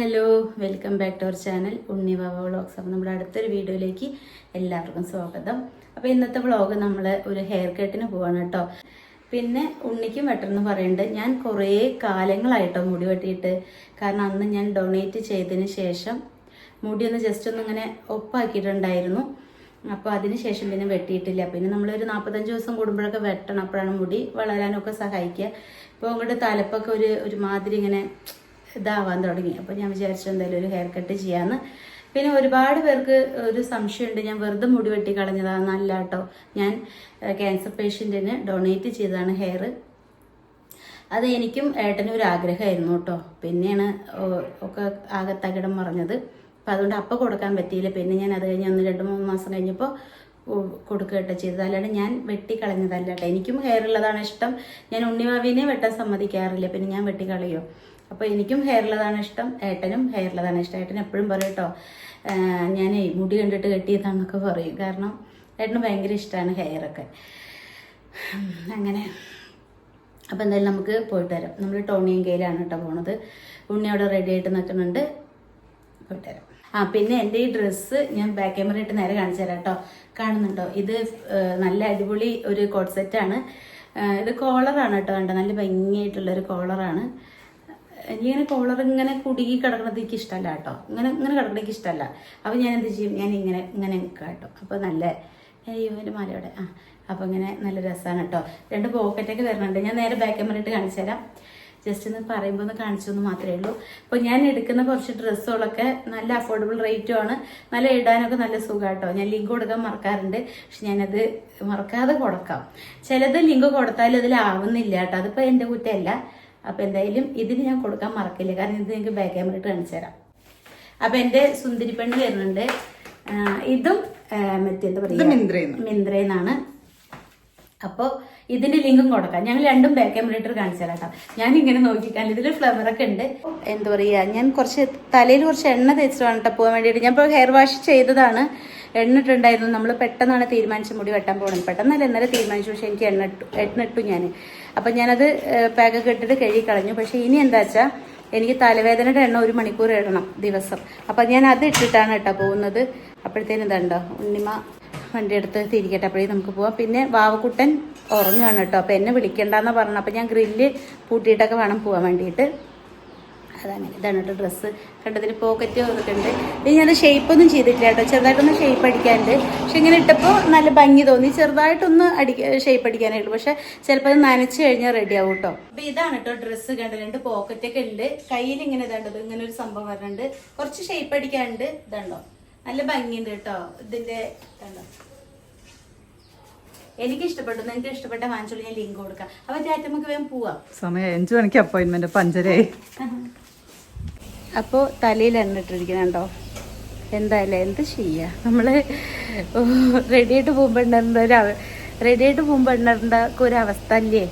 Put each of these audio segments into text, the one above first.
Hello welcome back to our channel Unni Vava vlogs അപ്പോൾ നമ്മുടെ അടുത്തൊരു വീഡിയോയിലേക്ക് എല്ലാവർക്കും സ്വാഗതം. അപ്പോൾ ഇന്നത്തെ വ്ളോഗ് നമ്മൾ ഒരു ഹെയർ കട്ടിന് പോവാണ് കേട്ടോ. പിന്നെ ഉണ്ണിക്കും വെട്ടണമെന്ന് പറയുന്നുണ്ട് ഞാൻ കുറേ കാലങ്ങളായിട്ടോ മുടി വെട്ടിയിട്ട്. കാരണം അന്ന് ഞാൻ ഡൊണേറ്റ് ചെയ്തതിന് ശേഷം മുടി ഒന്ന് ജസ്റ്റ് ഒന്ന് ഇങ്ങനെ ഒപ്പാക്കിയിട്ടുണ്ടായിരുന്നു അപ്പോൾ അതിന് ശേഷം പിന്നെ വെട്ടിയിട്ടില്ല. പിന്നെ നമ്മളൊരു നാൽപ്പത്തഞ്ച് ദിവസം കൂടുമ്പോഴൊക്കെ വെട്ടണം. അപ്പോഴാണ് മുടി വളരാനൊക്കെ സഹായിക്കുക. ഇപ്പോൾ അങ്ങോട്ട് തലപ്പൊക്കെ ഒരു ഒരു മാതിരി ഇങ്ങനെ ഇതാവാൻ തുടങ്ങി. അപ്പോൾ ഞാൻ വിചാരിച്ചു എന്തായാലും ഒരു ഹെയർ കട്ട് ചെയ്യാമെന്ന് പിന്നെ ഒരുപാട് പേർക്ക് ഒരു സംശയമുണ്ട്. ഞാൻ വെറുതെ മുടി വെട്ടി കളഞ്ഞതാണെന്നല്ല കേട്ടോ ഞാൻ ക്യാൻസർ പേഷ്യന്റിന് ഡൊണേറ്റ് ചെയ്തതാണ് ഹെയർ അത് എനിക്കും ഏട്ടനും ഒരു ആഗ്രഹമായിരുന്നു കേട്ടോ. പിന്നെയാണ് ഒക്കെ ആകെ തകിടം മറിഞ്ഞത്. അപ്പം അതുകൊണ്ട് അപ്പം കൊടുക്കാൻ പറ്റിയില്ല. പിന്നെ ഞാൻ അത് കഴിഞ്ഞ് ഒന്ന് രണ്ട് മൂന്ന് മാസം കഴിഞ്ഞപ്പോൾ കൊടുക്കുകട്ടോ ചെയ്തത്. അല്ലാണ്ട് ഞാൻ വെട്ടി കളഞ്ഞതല്ല കേട്ടോ. എനിക്കും ഹെയർ ഉള്ളതാണ് ഇഷ്ടം. ഞാൻ ഉണ്ണിവാവിനെ വെട്ടാൻ സമ്മതിക്കാറില്ല. പിന്നെ ഞാൻ വെട്ടി കളയോ? അപ്പോൾ എനിക്കും ഹെയർ ഉള്ളതാണ് ഇഷ്ടം ഏട്ടനും ഹെയർ ഉള്ളതാണ് ഇഷ്ടം. ഏട്ടൻ എപ്പോഴും പറയും കേട്ടോ ഞാൻ മുടി കണ്ടിട്ട് കെട്ടിയതാണെന്നൊക്കെ പറയും. കാരണം ഏട്ടന് ഭയങ്കര ഇഷ്ടമാണ് ഹെയറൊക്കെ അങ്ങനെ. അപ്പോൾ എന്തായാലും നമുക്ക് പോയിട്ട് വരാം. നമ്മൾ ടോണിയും കയ്യിലാണ് കേട്ടോ പോണത്. ഉണ്ണി അവിടെ റെഡി ആയിട്ട് നിൽക്കുന്നുണ്ട്. പോയിട്ട് വരാം. ആ പിന്നെ എന്റെ ഈ ഡ്രസ്സ് ഞാൻ ബാക്ക് ക്യാമറ ഇട്ട് നേരെ കാണിച്ചു തരാം കേട്ടോ കാണുന്നുണ്ടോ? ഇത് നല്ല അടിപൊളി ഒരു കോട്ട് സെറ്റാണ് ഇത് കോളറാണ് കേട്ടോ കണ്ടോ നല്ല ഭംഗിയായിട്ടുള്ളൊരു കോളറാണ് എനിക്കിങ്ങനെ കോളർ ഇങ്ങനെ കുടുങ്ങി കിടക്കണത് എനിക്ക് ഇഷ്ടമല്ല കേട്ടോ. ഇങ്ങനെ ഇങ്ങനെ കിടക്കണത് എനിക്ക് ഇഷ്ടമല്ല അപ്പോൾ ഞാൻ എന്ത് ചെയ്യും? ഞാൻ ഇങ്ങനെ ഇങ്ങനെ കേട്ടോ. അപ്പോൾ നല്ല ഇവന്റെ മലയുടെ ആ അപ്പോൾ ഇങ്ങനെ നല്ല രസമാണ് കേട്ടോ. രണ്ട് പോക്കറ്റൊക്കെ വരുന്നുണ്ട് ഞാൻ നേരെ ബാക്ക് ക്യാമറ ഇട്ട് കാണിച്ചു തരാം. ജസ്റ്റ് ഒന്ന് പറയുമ്പോൾ ഒന്ന് കാണിച്ചു എന്ന് മാത്രമേ ഉള്ളൂ. അപ്പോൾ ഞാൻ എടുക്കുന്ന കുറച്ച് ഡ്രസ്സുകളൊക്കെ നല്ല അഫോർഡബിൾ റേറ്റും ആണ്. നല്ല ഇടാനൊക്കെ നല്ല സുഖം കേട്ടോ. ഞാൻ ലിങ്ക് കൊടുക്കാൻ മറക്കാറുണ്ട്. പക്ഷെ ഞാനത് മറക്കാതെ കൊടുക്കാം. ചിലത് ലിങ്ക് കൊടുത്താലും അതിലാവുന്നില്ല കേട്ടോ. അതിപ്പോൾ എന്റെ കുറ്റമല്ല. അപ്പോൾ എന്തായാലും ഇതിന് ഞാൻ കൊടുക്കാൻ മറക്കില്ല. കാരണം ഇത് നിങ്ങൾക്ക് ബാക്ക് ക്യാമറ കാണിച്ചു തരാം. അപ്പോൾ എന്റെ സുന്ദരി പെണ് വരുന്നുണ്ട് ഇതും മറ്റേ എന്താ പറയുക മിന്ത്രയെന്നാണ് അപ്പോൾ ഇതിന്റെ ലിങ്കും കൊടുക്കാം. ഞങ്ങൾ രണ്ടും ബാക്ക് ക്യാമറ കാണിച്ചു തരാം കേട്ടോ. ഞാൻ ഇങ്ങനെ നോക്കിക്കാൻ ഇതിൽ ഫ്ലവർ ഒക്കെ ഉണ്ട്. എന്താ പറയുക ഞാൻ കുറച്ച് തലയിൽ കുറച്ച് എണ്ണ തേച്ചിട്ട് വേണ്ട പോകാൻ വേണ്ടിയിട്ട്. ഞാൻ ഇപ്പോൾ ഹെയർ വാഷ് ചെയ്തതാണ്. എണ്ണ ഇട്ടുണ്ടായിരുന്നു നമ്മൾ പെട്ടെന്നാണ് തീരുമാനിച്ച മുടി വെട്ടാൻ പോകുന്നത് പെട്ടെന്നല്ല ഇന്നലെ തീരുമാനിച്ചു. പക്ഷെ എനിക്ക് എണ്ണ ഇട്ടു എണ്ണ ഇട്ടു ഞാൻ അപ്പം ഞാനത് പാക്കൊക്കെ ഇട്ടിട്ട് കഴുകി കളഞ്ഞു. പക്ഷേ ഇനി എന്താ വെച്ചാൽ എനിക്ക് തലവേദനയുടെ എണ്ണ ഒരു മണിക്കൂർ ഇടണം ദിവസം. അപ്പം ഞാൻ അത് ഇട്ടിട്ടാണ് കേട്ടോ പോകുന്നത്. അപ്പോഴത്തേനും ഇതുണ്ടോ? ഉണ്ണിമ വണ്ടി എടുത്ത് തിരിക്കട്ടെ. അപ്പോഴേ നമുക്ക് പോവാം. പിന്നെ വാവക്കുട്ടൻ ഉറങ്ങുകയാണ് കേട്ടോ. അപ്പോൾ എന്നെ വിളിക്കണ്ടെന്ന് പറഞ്ഞു അപ്പോൾ ഞാൻ ഗ്രില്ല് പൂട്ടിയിട്ടൊക്കെ വേണം പോകാൻ വേണ്ടിയിട്ട്. അതങ്ങനെ. ഇതാണ് കേട്ടോ ഡ്രസ്സ്. കണ്ടതിന് പോക്കറ്റ് ഒക്കെ ഉണ്ട്. ഇനി ഞാൻ ഷേപ്പ് ഒന്നും ചെയ്തിട്ടില്ല കേട്ടോ. ചെറുതായിട്ടൊന്ന് ഷേപ്പ് അടിക്കാനുണ്ട്. പക്ഷെ ഇങ്ങനെ ഇട്ടപ്പോൾ നല്ല ഭംഗി തോന്നി. ചെറുതായിട്ടൊന്ന് അടിക്ക ഷേപ്പ് അടിക്കാനായിട്ട് പക്ഷെ ചിലപ്പോൾ അത് നനച്ച് കഴിഞ്ഞാൽ റെഡി ആവും കേട്ടോ. അപ്പോൾ ഇതാണ് കേട്ടോ ഡ്രസ്സ് കണ്ടത് രണ്ട് പോക്കറ്റൊക്കെ ഉണ്ട്. കയ്യിൽ ഇങ്ങനെ ഇതാണ്ടത് ഇങ്ങനെ ഒരു സംഭവം വരുന്നുണ്ട് കുറച്ച് ഷേപ്പ് അടിക്കാനുണ്ട്. ഇതുണ്ടോ നല്ല ഭംഗിയുണ്ട് കേട്ടോ. ഇതിന്റെ കണ്ടോ എനിക്ക് ഇഷ്ടപ്പെട്ടു. നിങ്ങൾക്ക് ഇഷ്ടപ്പെട്ട വാങ്ങിച്ചോളൂ ഞാൻ ലിങ്ക് കൊടുക്കാം. അപ്പൊ ചാറ്റ് നമുക്ക് വേഗം പോവാം. സമയം അഞ്ചു മണിക്ക് അപ്പോയിന്റ്മെന്റ് പഞ്ചരയായി അപ്പോൾ തലയിൽ എണ്ണിട്ടിരിക്കുന്നുണ്ടോ? എന്തായാലും എന്ത് ചെയ്യുക നമ്മൾ റെഡിയായിട്ട് പോകുമ്പോൾ ഒരു റെഡിയായിട്ട് പോകുമ്പോൾ ഒരു അവസ്ഥ അല്ലേ?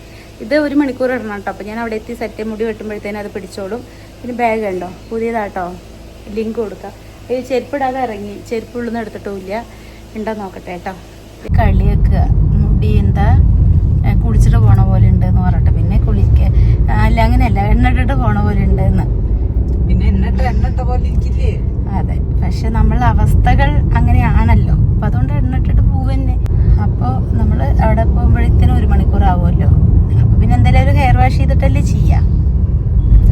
ഇത് ഒരു മണിക്കൂർ ഇടണം കേട്ടോ. അപ്പോൾ ഞാൻ അവിടെ എത്തി സെറ്റ് മുടി വെട്ടുമ്പോഴത്തേനും അത് പിടിച്ചോളും. പിന്നെ ബാഗ് ഉണ്ടോ? പുതിയതാട്ടോ. ലിങ്ക് കൊടുക്കാം. ഈ ചെരുപ്പിടാതെ ഇറങ്ങി. ചെരുപ്പുള്ളൊന്നും എടുത്തിട്ടുമില്ല. ഉണ്ടോ നോക്കട്ടെ കേട്ടോ. കളിയൊക്കെ മുടി എന്താ കുളിച്ചിട്ട് പോണ പോലെ ഉണ്ട് എന്ന് പറഞ്ഞിട്ട് പിന്നെ കുളിക്കുക അല്ല അങ്ങനെയല്ല. എണ്ണിട്ടിട്ട് പോണ പോലെ ഉണ്ട് എന്ന് പോലെ അതെ. പക്ഷെ നമ്മൾ അവസ്ഥകൾ അങ്ങനെയാണല്ലോ. അപ്പൊ അതുകൊണ്ട് എണ്ണിട്ടിട്ട് പോവന്നെ അപ്പോൾ നമ്മൾ അവിടെ പോകുമ്പോഴത്തേനും ഒരു മണിക്കൂർ ആവുമല്ലോ അപ്പൊ പിന്നെ എന്തായാലും ഒരു ഹെയർ വാഷ് ചെയ്തിട്ടല്ലേ ചെയ്യാം.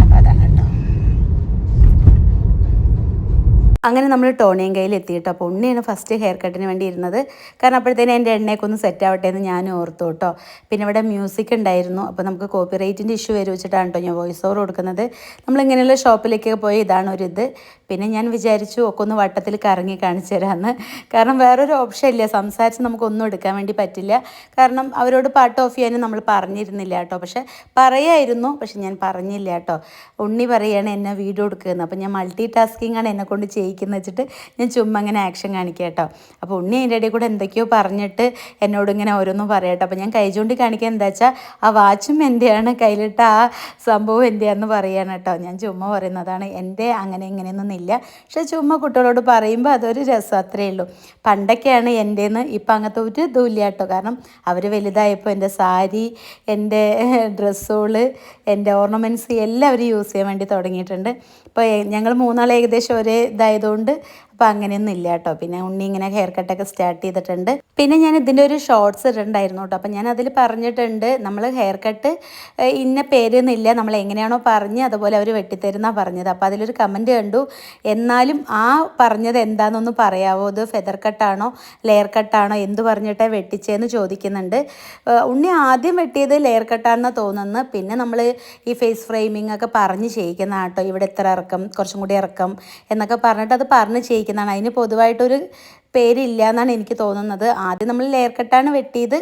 അപ്പൊ അതാണ് കേട്ടോ. അങ്ങനെ നമ്മൾ ടോണിയും കയ്യിൽ എത്തിയിട്ട് അപ്പോൾ ഉണ്ണിയാണ് ഫസ്റ്റ് ഹെയർ കട്ടിന് വേണ്ടി ഇരുന്നത്. കാരണം അപ്പോഴത്തേനും എന്റെ എണ്ണയൊക്കെ ഒന്ന് സെറ്റ് ആവട്ടെ എന്ന് ഞാൻ ഓർത്തു കേട്ടോ. പിന്നെ ഇവിടെ മ്യൂസിക് ഉണ്ടായിരുന്നു. അപ്പോൾ നമുക്ക് കോപ്പി റൈറ്റിന്റെ ഇഷ്യൂ വരും വെച്ചിട്ടാണ് കേട്ടോ ഞാൻ വോയിസ് ഓവർ കൊടുക്കുന്നത്. നമ്മളിങ്ങനെയുള്ള ഷോപ്പിലേക്കൊക്കെ പോയി ഇതാണ് ഒരു ഇത്. പിന്നെ ഞാൻ വിചാരിച്ചു ഒക്കെ ഒന്ന് വട്ടത്തിൽ കറങ്ങി കാണിച്ചു തരാമെന്ന് കാരണം വേറൊരു ഓപ്ഷൻ ഇല്ല. സംസാരിച്ച് നമുക്കൊന്നും എടുക്കാൻ വേണ്ടി പറ്റില്ല. കാരണം അവരോട് പാട്ട് ഓഫ് ചെയ്യാനും നമ്മൾ പറഞ്ഞിരുന്നില്ല കേട്ടോ. പക്ഷെ പറയായിരുന്നു. പക്ഷെ ഞാൻ പറഞ്ഞില്ല കേട്ടോ. ഉണ്ണി പറയുകയാണ് എന്നെ വീഡിയോ എടുക്കുന്നത് അപ്പോൾ ഞാൻ മൾട്ടി ടാസ്കിങ്ങാണ് എന്നെ കൊണ്ട് ഉപയോഗിക്കുന്നത് വെച്ചിട്ട് ഞാൻ ചുമ്മാ അങ്ങനെ ആക്ഷൻ കാണിക്കുക കേട്ടോ. അപ്പോൾ ഉണ്ണി അതിന്റെ ഇടയിൽ കൂടെ എന്തൊക്കെയോ പറഞ്ഞിട്ട് എന്നോട് ഇങ്ങനെ ഓരോന്നും പറയട്ടോ അപ്പോൾ ഞാൻ കൈ ചൂണ്ടി കാണിക്കാൻ എന്താ വെച്ചാൽ ആ വാച്ചും എന്റെയാണ് കയ്യിലിട്ട ആ സംഭവം എന്റെയാന്ന് പറയാണ് കേട്ടോ. ഞാൻ ചുമ്മാ പറയുന്നതാണ് എന്റെ അങ്ങനെ ഇങ്ങനെയൊന്നുമില്ല പക്ഷെ ചുമ്മാ കുട്ടികളോട് പറയുമ്പോൾ അതൊരു രസം അത്രയേ ഉള്ളൂ. പണ്ടൊക്കെയാണ് എന്റെന്ന് ഇപ്പം അങ്ങനത്തെ ഒരു ഇതുമില്ല കേട്ടോ. കാരണം അവർ വലുതായപ്പോൾ എന്റെ സാരി എന്റെ ഡ്രസ്സുകൾ എന്റെ ഓർണമെന്റ്സ് എല്ലാം അവർ യൂസ് ചെയ്യാൻ വേണ്ടി തുടങ്ങിയിട്ടുണ്ട്. ഇപ്പോൾ ഞങ്ങൾ മൂന്നാൾ ഏകദേശം ഒരേ ഇതായതുകൊണ്ട് അപ്പോൾ അങ്ങനെയൊന്നും ഇല്ല കേട്ടോ. പിന്നെ ഉണ്ണി ഇങ്ങനെ ഹെയർ കട്ടൊക്കെ സ്റ്റാർട്ട് ചെയ്തിട്ടുണ്ട്. പിന്നെ ഞാൻ ഇതിന്റെ ഒരു ഷോർട്സ് ഇട്ടിട്ടുണ്ടായിരുന്നു കേട്ടോ. അപ്പോൾ ഞാൻ അതിൽ പറഞ്ഞിട്ടുണ്ട് നമ്മൾ ഹെയർ കട്ട് ഇന്ന പേരൊന്നുമില്ല നമ്മൾ എങ്ങനെയാണോ പറഞ്ഞ് അതുപോലെ അവർ വെട്ടിത്തരുന്ന പറഞ്ഞത്. അപ്പോൾ അതിലൊരു കമന്റ് കണ്ടു. എന്നാലും ആ പറഞ്ഞത് എന്താണെന്നൊന്ന് പറയാവോ? ഇത് ഫെദർ കട്ടാണോ ലെയർ കട്ടാണോ എന്ത് പറഞ്ഞിട്ടേ വെട്ടിച്ചേന്ന് ചോദിക്കുന്നുണ്ട്. ഉണ്ണി ആദ്യം വെട്ടിയത് ലെയർ കട്ടാണെന്ന് തോന്നുന്നു. പിന്നെ നമ്മൾ ഈ ഫേസ് ഫ്രെയിമിംഗ് ഒക്കെ പറഞ്ഞ് ചെയ്യിക്കുന്ന കേട്ടോ. ഇവിടെ ഇത്ര ഇറക്കം കുറച്ചും കൂടി ഇറക്കം എന്നൊക്കെ പറഞ്ഞിട്ട് അത് പറഞ്ഞ് ചെയ്യിക്കുന്നതാണ് അതിന് പൊതുവായിട്ടൊരു പേരില്ല എന്നാണ് എനിക്ക് തോന്നുന്നത്. ആദ്യം നമ്മൾ ലെയർ കട്ടാണ് വെട്ടിയത്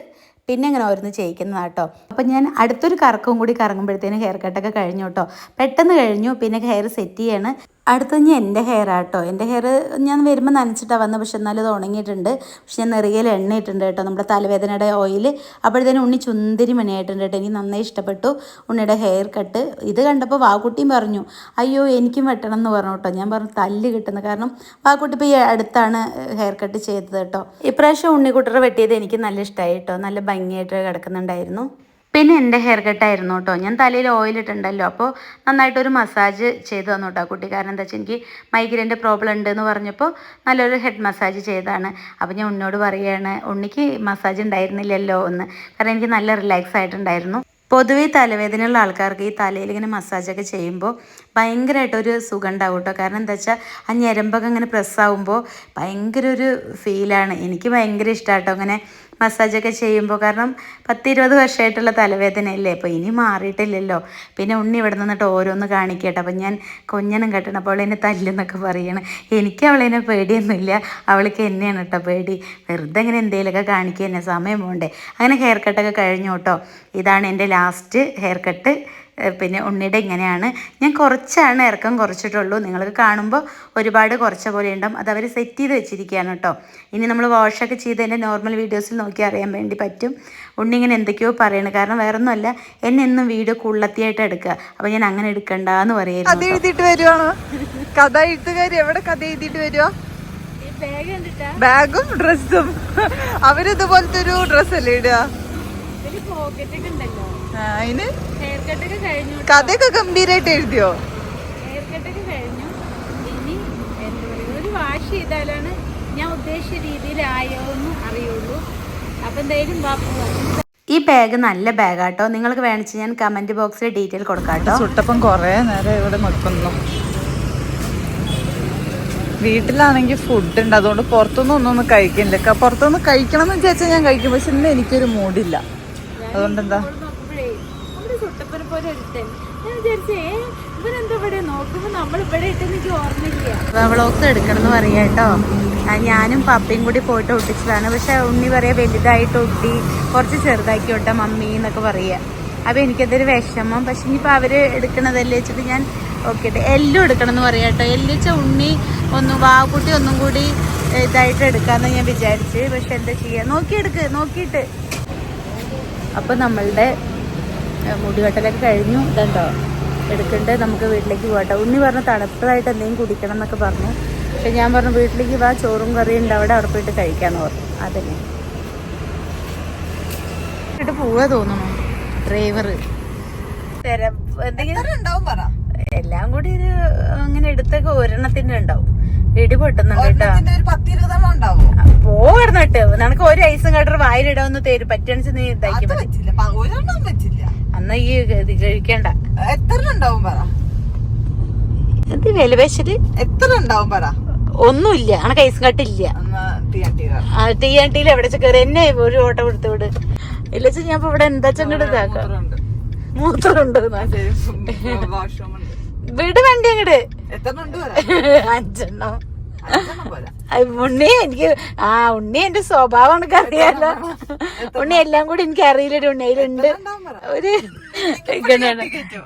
പിന്നെ ഇങ്ങനെ ഓരോന്ന് ചെയ്യിക്കുന്നതാണ് കേട്ടോ അപ്പം ഞാൻ അടുത്തൊരു കറക്കവും കൂടി കറങ്ങുമ്പോഴത്തേനും ഹെയർ കട്ടൊക്കെ കഴിഞ്ഞു കേട്ടോ പെട്ടെന്ന് കഴിഞ്ഞു പിന്നെ ഹെയർ സെറ്റ് ചെയ്യാണ്. അടുത്ത ഞാൻ എന്റെ ഹെയർ ആട്ടോ. എന്റെ ഹെയർ ഞാൻ വരുമ്പോൾ നനച്ചിട്ടാണ് വന്നത് പക്ഷെ എന്നാലും ഇത് ഉണങ്ങിയിട്ടുണ്ട്. പക്ഷെ ഞാൻ നിറയെ എണ്ണ ഇട്ടിട്ടുണ്ട് കേട്ടോ. നമ്മുടെ തലവേദനയുടെ ഓയിൽ അപ്പോഴത്തേനും ഉണ്ണി ചുന്തിരി മണിയായിട്ടുണ്ട് കേട്ടോ. എനിക്ക് നന്നായി ഇഷ്ടപ്പെട്ടു ഉണ്ണിയുടെ ഹെയർ കട്ട് ഇത് കണ്ടപ്പോൾ വാക്കുട്ടിയും പറഞ്ഞു അയ്യോ എനിക്കും വെട്ടണം എന്ന് പറഞ്ഞു കേട്ടോ. ഞാൻ പറഞ്ഞു തല്ല് കിട്ടുന്നു. കാരണം വാക്കുട്ടി ഇപ്പോൾ ഈ അടുത്താണ് ഹെയർ കട്ട് ചെയ്തത് കേട്ടോ. ഇപ്രാവശ്യം ഉണ്ണിക്കുട്ടറെ വെട്ടിയത് എനിക്ക് നല്ല ഇഷ്ടമായി കേട്ടോ. നല്ല ഭംഗിയായിട്ട് കിടക്കുന്നുണ്ടായിരുന്നു. പിന്നെ എന്റെ ഹെയർ കട്ടായിരുന്നു കേട്ടോ ഞാൻ തലയിൽ ഓയിലിട്ടുണ്ടല്ലോ അപ്പോൾ നന്നായിട്ടൊരു മസാജ് ചെയ്തു തന്നു കേട്ടോ കുട്ടി. കാരണം എന്താ വെച്ചാൽ എനിക്ക് മൈഗ്രൈന്റെ പ്രോബ്ലം ഉണ്ട് എന്ന് പറഞ്ഞപ്പോൾ നല്ലൊരു ഹെഡ് മസാജ് ചെയ്തതാണ്. അപ്പോൾ ഞാൻ ഉണ്ണിയോട് പറയുകയാണ് ഉണ്ണിക്ക് മസാജ് ഉണ്ടായിരുന്നില്ലല്ലോ എന്ന് കാരണം എനിക്ക് നല്ല റിലാക്സ് ആയിട്ടുണ്ടായിരുന്നു. പൊതുവേ തലവേദനയുള്ള ആൾക്കാർക്ക് ഈ തലയിൽ ഇങ്ങനെ മസാജൊക്കെ ചെയ്യുമ്പോൾ ഭയങ്കരമായിട്ടൊരു സുഖം ഉണ്ടാവും കേട്ടോ കാരണം എന്താ വെച്ചാൽ ആ ഞരമ്പൊക്കെ ഇങ്ങനെ പ്രസ്സാവുമ്പോൾ ഭയങ്കര ഒരു ഫീലാണ് എനിക്ക് ഭയങ്കര ഇഷ്ടമാട്ടോ അങ്ങനെ മസാജൊക്കെ ചെയ്യുമ്പോൾ കാരണം പത്തിരുപത് വർഷമായിട്ടുള്ള തലവേദനയല്ലേ? അപ്പോൾ ഇനി മാറിയിട്ടില്ലല്ലോ. പിന്നെ ഉണ്ണി ഇവിടെ നിന്നിട്ട് ഓരോന്ന് കാണിക്കട്ടെ. അപ്പം ഞാൻ കൊഞ്ഞനും കെട്ടണം. അപ്പോൾ അവളെന്നെ തല്ലെന്നൊക്കെ പറയണം. എനിക്ക് അവളെന്നെ പേടിയൊന്നുമില്ല. അവൾക്ക് എന്നെയാണ് കേട്ടോ പേടി. വെറുതെ ഇങ്ങനെ എന്തെങ്കിലുമൊക്കെ കാണിക്കുക തന്നെ സമയം പോകണ്ടേ അങ്ങനെ ഹെയർ കട്ടൊക്കെ കഴിഞ്ഞു കേട്ടോ. ഇതാണ് എന്റെ ലാസ്റ്റ് ഹെയർ കട്ട് പിന്നെ ഉണ്ണിയുടെ ഇങ്ങനെയാണ്. ഞാൻ കുറച്ചാണ് ഇറക്കം കുറച്ചിട്ടുള്ളൂ. നിങ്ങൾക്ക് കാണുമ്പോൾ ഒരുപാട് കുറച്ച പോലെ ഉണ്ടാവും. അത് അവർ സെറ്റ് ചെയ്ത് വെച്ചിരിക്കുകയാണ് കേട്ടോ. ഇനി നമ്മൾ വാഷൊക്കെ ചെയ്ത് എന്റെ നോർമൽ വീഡിയോസിൽ നോക്കി അറിയാൻ വേണ്ടി പറ്റും. ഉണ്ണി ഇങ്ങനെ എന്തൊക്കെയോ പറയണം. കാരണം വേറെ ഒന്നുമല്ല എന്നെ എന്നും വീഡിയോ കുള്ളത്തിയായിട്ട് എടുക്കുക. അപ്പോൾ ഞാൻ അങ്ങനെ എടുക്കണ്ട എന്ന് കഥ പറയായിരുന്നു എഴുതിയിട്ട് വരുവാണോ? കഥ എഴുത്തുകാർ എവിടെ കഥ എഴുതിയിട്ട് വരുവാ? ബാഗും ഡ്രസ്സും. അവരിതുപോലത്തെ ഒരു ഡ്രസ്സല്ലേ ഇടുക അതിന്? കഥയൊക്കെ ഗംഭീരായിട്ട് എഴുതിയോ? വാഷ് ചെയ്താലാണ് ഞാൻ ഉദ്ദേശിച്ച രീതിയിലായോ എന്ന് അറിയുള്ളൂ. അപ്പം എന്തായാലും ബാപ്പു ഈ ബാഗ് നല്ല ബാഗാട്ടോ നിങ്ങൾക്ക് വേണിച്ച് ഞാൻ കമന്റ് ബോക്സിൽ ഡീറ്റെയിൽ കൊടുക്കാട്ടോ സുട്ടപ്പം ചുട്ടപ്പം കൊറേ നേരം ഇവിടെ നിൽക്കുന്നു വീട്ടിലാണെങ്കിൽ ഫുഡ് ഉണ്ട്. അതുകൊണ്ട് പുറത്തുനിന്ന് ഒന്നും കഴിക്കുന്നില്ല പുറത്തൊന്നും പുറത്തുനിന്ന് കഴിക്കണം എന്ന് വിചാരിച്ചാൽ ഞാൻ കഴിക്കും. പക്ഷെ ഇന്ന് എനിക്കൊരു മൂഡില്ല അതുകൊണ്ട് എന്താ? പോലെ ഒരുത്തൻ. ഞാൻ വിചാരിച്ചേ ഇവരെന്താ ഇവിടെ നോക്കുമ്പോ നമ്മൾ ഇവിടെ ഇട്ടെന്ന് എനിക്ക് ഓർമ്മയില്ല. വ്ളോഗ്സ് എടുക്കണം എന്ന് കേട്ടോ. ഞാനും പപ്പയും കൂടി പോയിട്ട് ഒട്ടിച്ചതാണ്. പക്ഷെ ഉണ്ണി പറയാ വലുതായിട്ട് ഒട്ടി കുറച്ച് ചെറുതാക്കി ഒട്ട മമ്മി എന്നൊക്കെ പറയുക അപ്പൊ എനിക്കതൊരു വിഷമം. പക്ഷെ ഇനിയിപ്പോൾ അവർ എടുക്കണതല്ലേ വെച്ചിട്ട് ഞാൻ ഓക്കെ എല്ലും എടുക്കണം എന്ന് പറയാം കേട്ടോ. എല്ലിച്ച ഉണ്ണി ഒന്നും വാക്കുട്ടി ഒന്നും കൂടി ഇതായിട്ട് എടുക്കാമെന്ന് ഞാൻ വിചാരിച്ച്. പക്ഷെ എന്താ ചെയ്യുക നോക്കിയെടുക്ക് നോക്കിയിട്ട്. അപ്പൊ നമ്മളുടെ മുടിവെട്ടലൊക്കെ കഴിഞ്ഞു. ഇതുണ്ടോ? എടുക്കണ്ട്. നമുക്ക് വീട്ടിലേക്ക് പോകട്ടെ. ഉണ്ണി പറഞ്ഞു തണുത്തതായിട്ട് എന്തെങ്കിലും കുടിക്കണം എന്നൊക്കെ പറഞ്ഞു. പക്ഷെ ഞാൻ പറഞ്ഞു വീട്ടിലേക്ക് വാ ചോറും കറിയും ഉണ്ട്. അവിടെ അവിടെ പോയിട്ട് കഴിക്കാന്ന് പറഞ്ഞു. അതന്നെ ഇട്ട് പോവാ തോന്നുന്നു. ഡ്രൈവർ എന്തെങ്കിലും എല്ലാം കൂടി ഒരു അങ്ങനെ എടുത്തൊക്കെ ഒരെണ്ണത്തിന്റെ ഉണ്ടാവും. ഇടി പൊട്ടുന്നുണ്ട് കേട്ടോ. നിനക്ക് ഒരു ഐസും കട്ടർ വായിലിടാന്ന് തരും. പറ്റണിച്ച് നീ അന്ന് ഈ ഇത് കഴിക്കണ്ട. എത്ര ഉണ്ടാവും പറ? ഇത് വില വെച്ചിട്ട് എത്ര ഉണ്ടാവും പറ? ഒന്നുമില്ല. അനക്ക് ഐസ് കട്ടില്ല ടീ ആൻ ആ തീയാണ്ടിയിൽ എവിടെ കയറി എന്നെ ഒരു ഓട്ടം എടുത്തു വിട്. ഇല്ലച്ച ഞാൻ ഇപ്പൊ ഇവിടെ എന്താ ചങ്ങട് ഇതാക്കാം. മൂത്രമുണ്ട്. വീട് വണ്ടി അങ്ങട്. അഞ്ചെണ്ണം? ഉണ്ണി എനിക്ക് ആ ഉണ്ണി എന്റെ സ്വഭാവം എനിക്ക് അറിയാലോ. ഉണ്ണി എല്ലാം കൂടി എനിക്ക് അറിയില്ല ഉണ്ണിയിലുണ്ട് ഒരു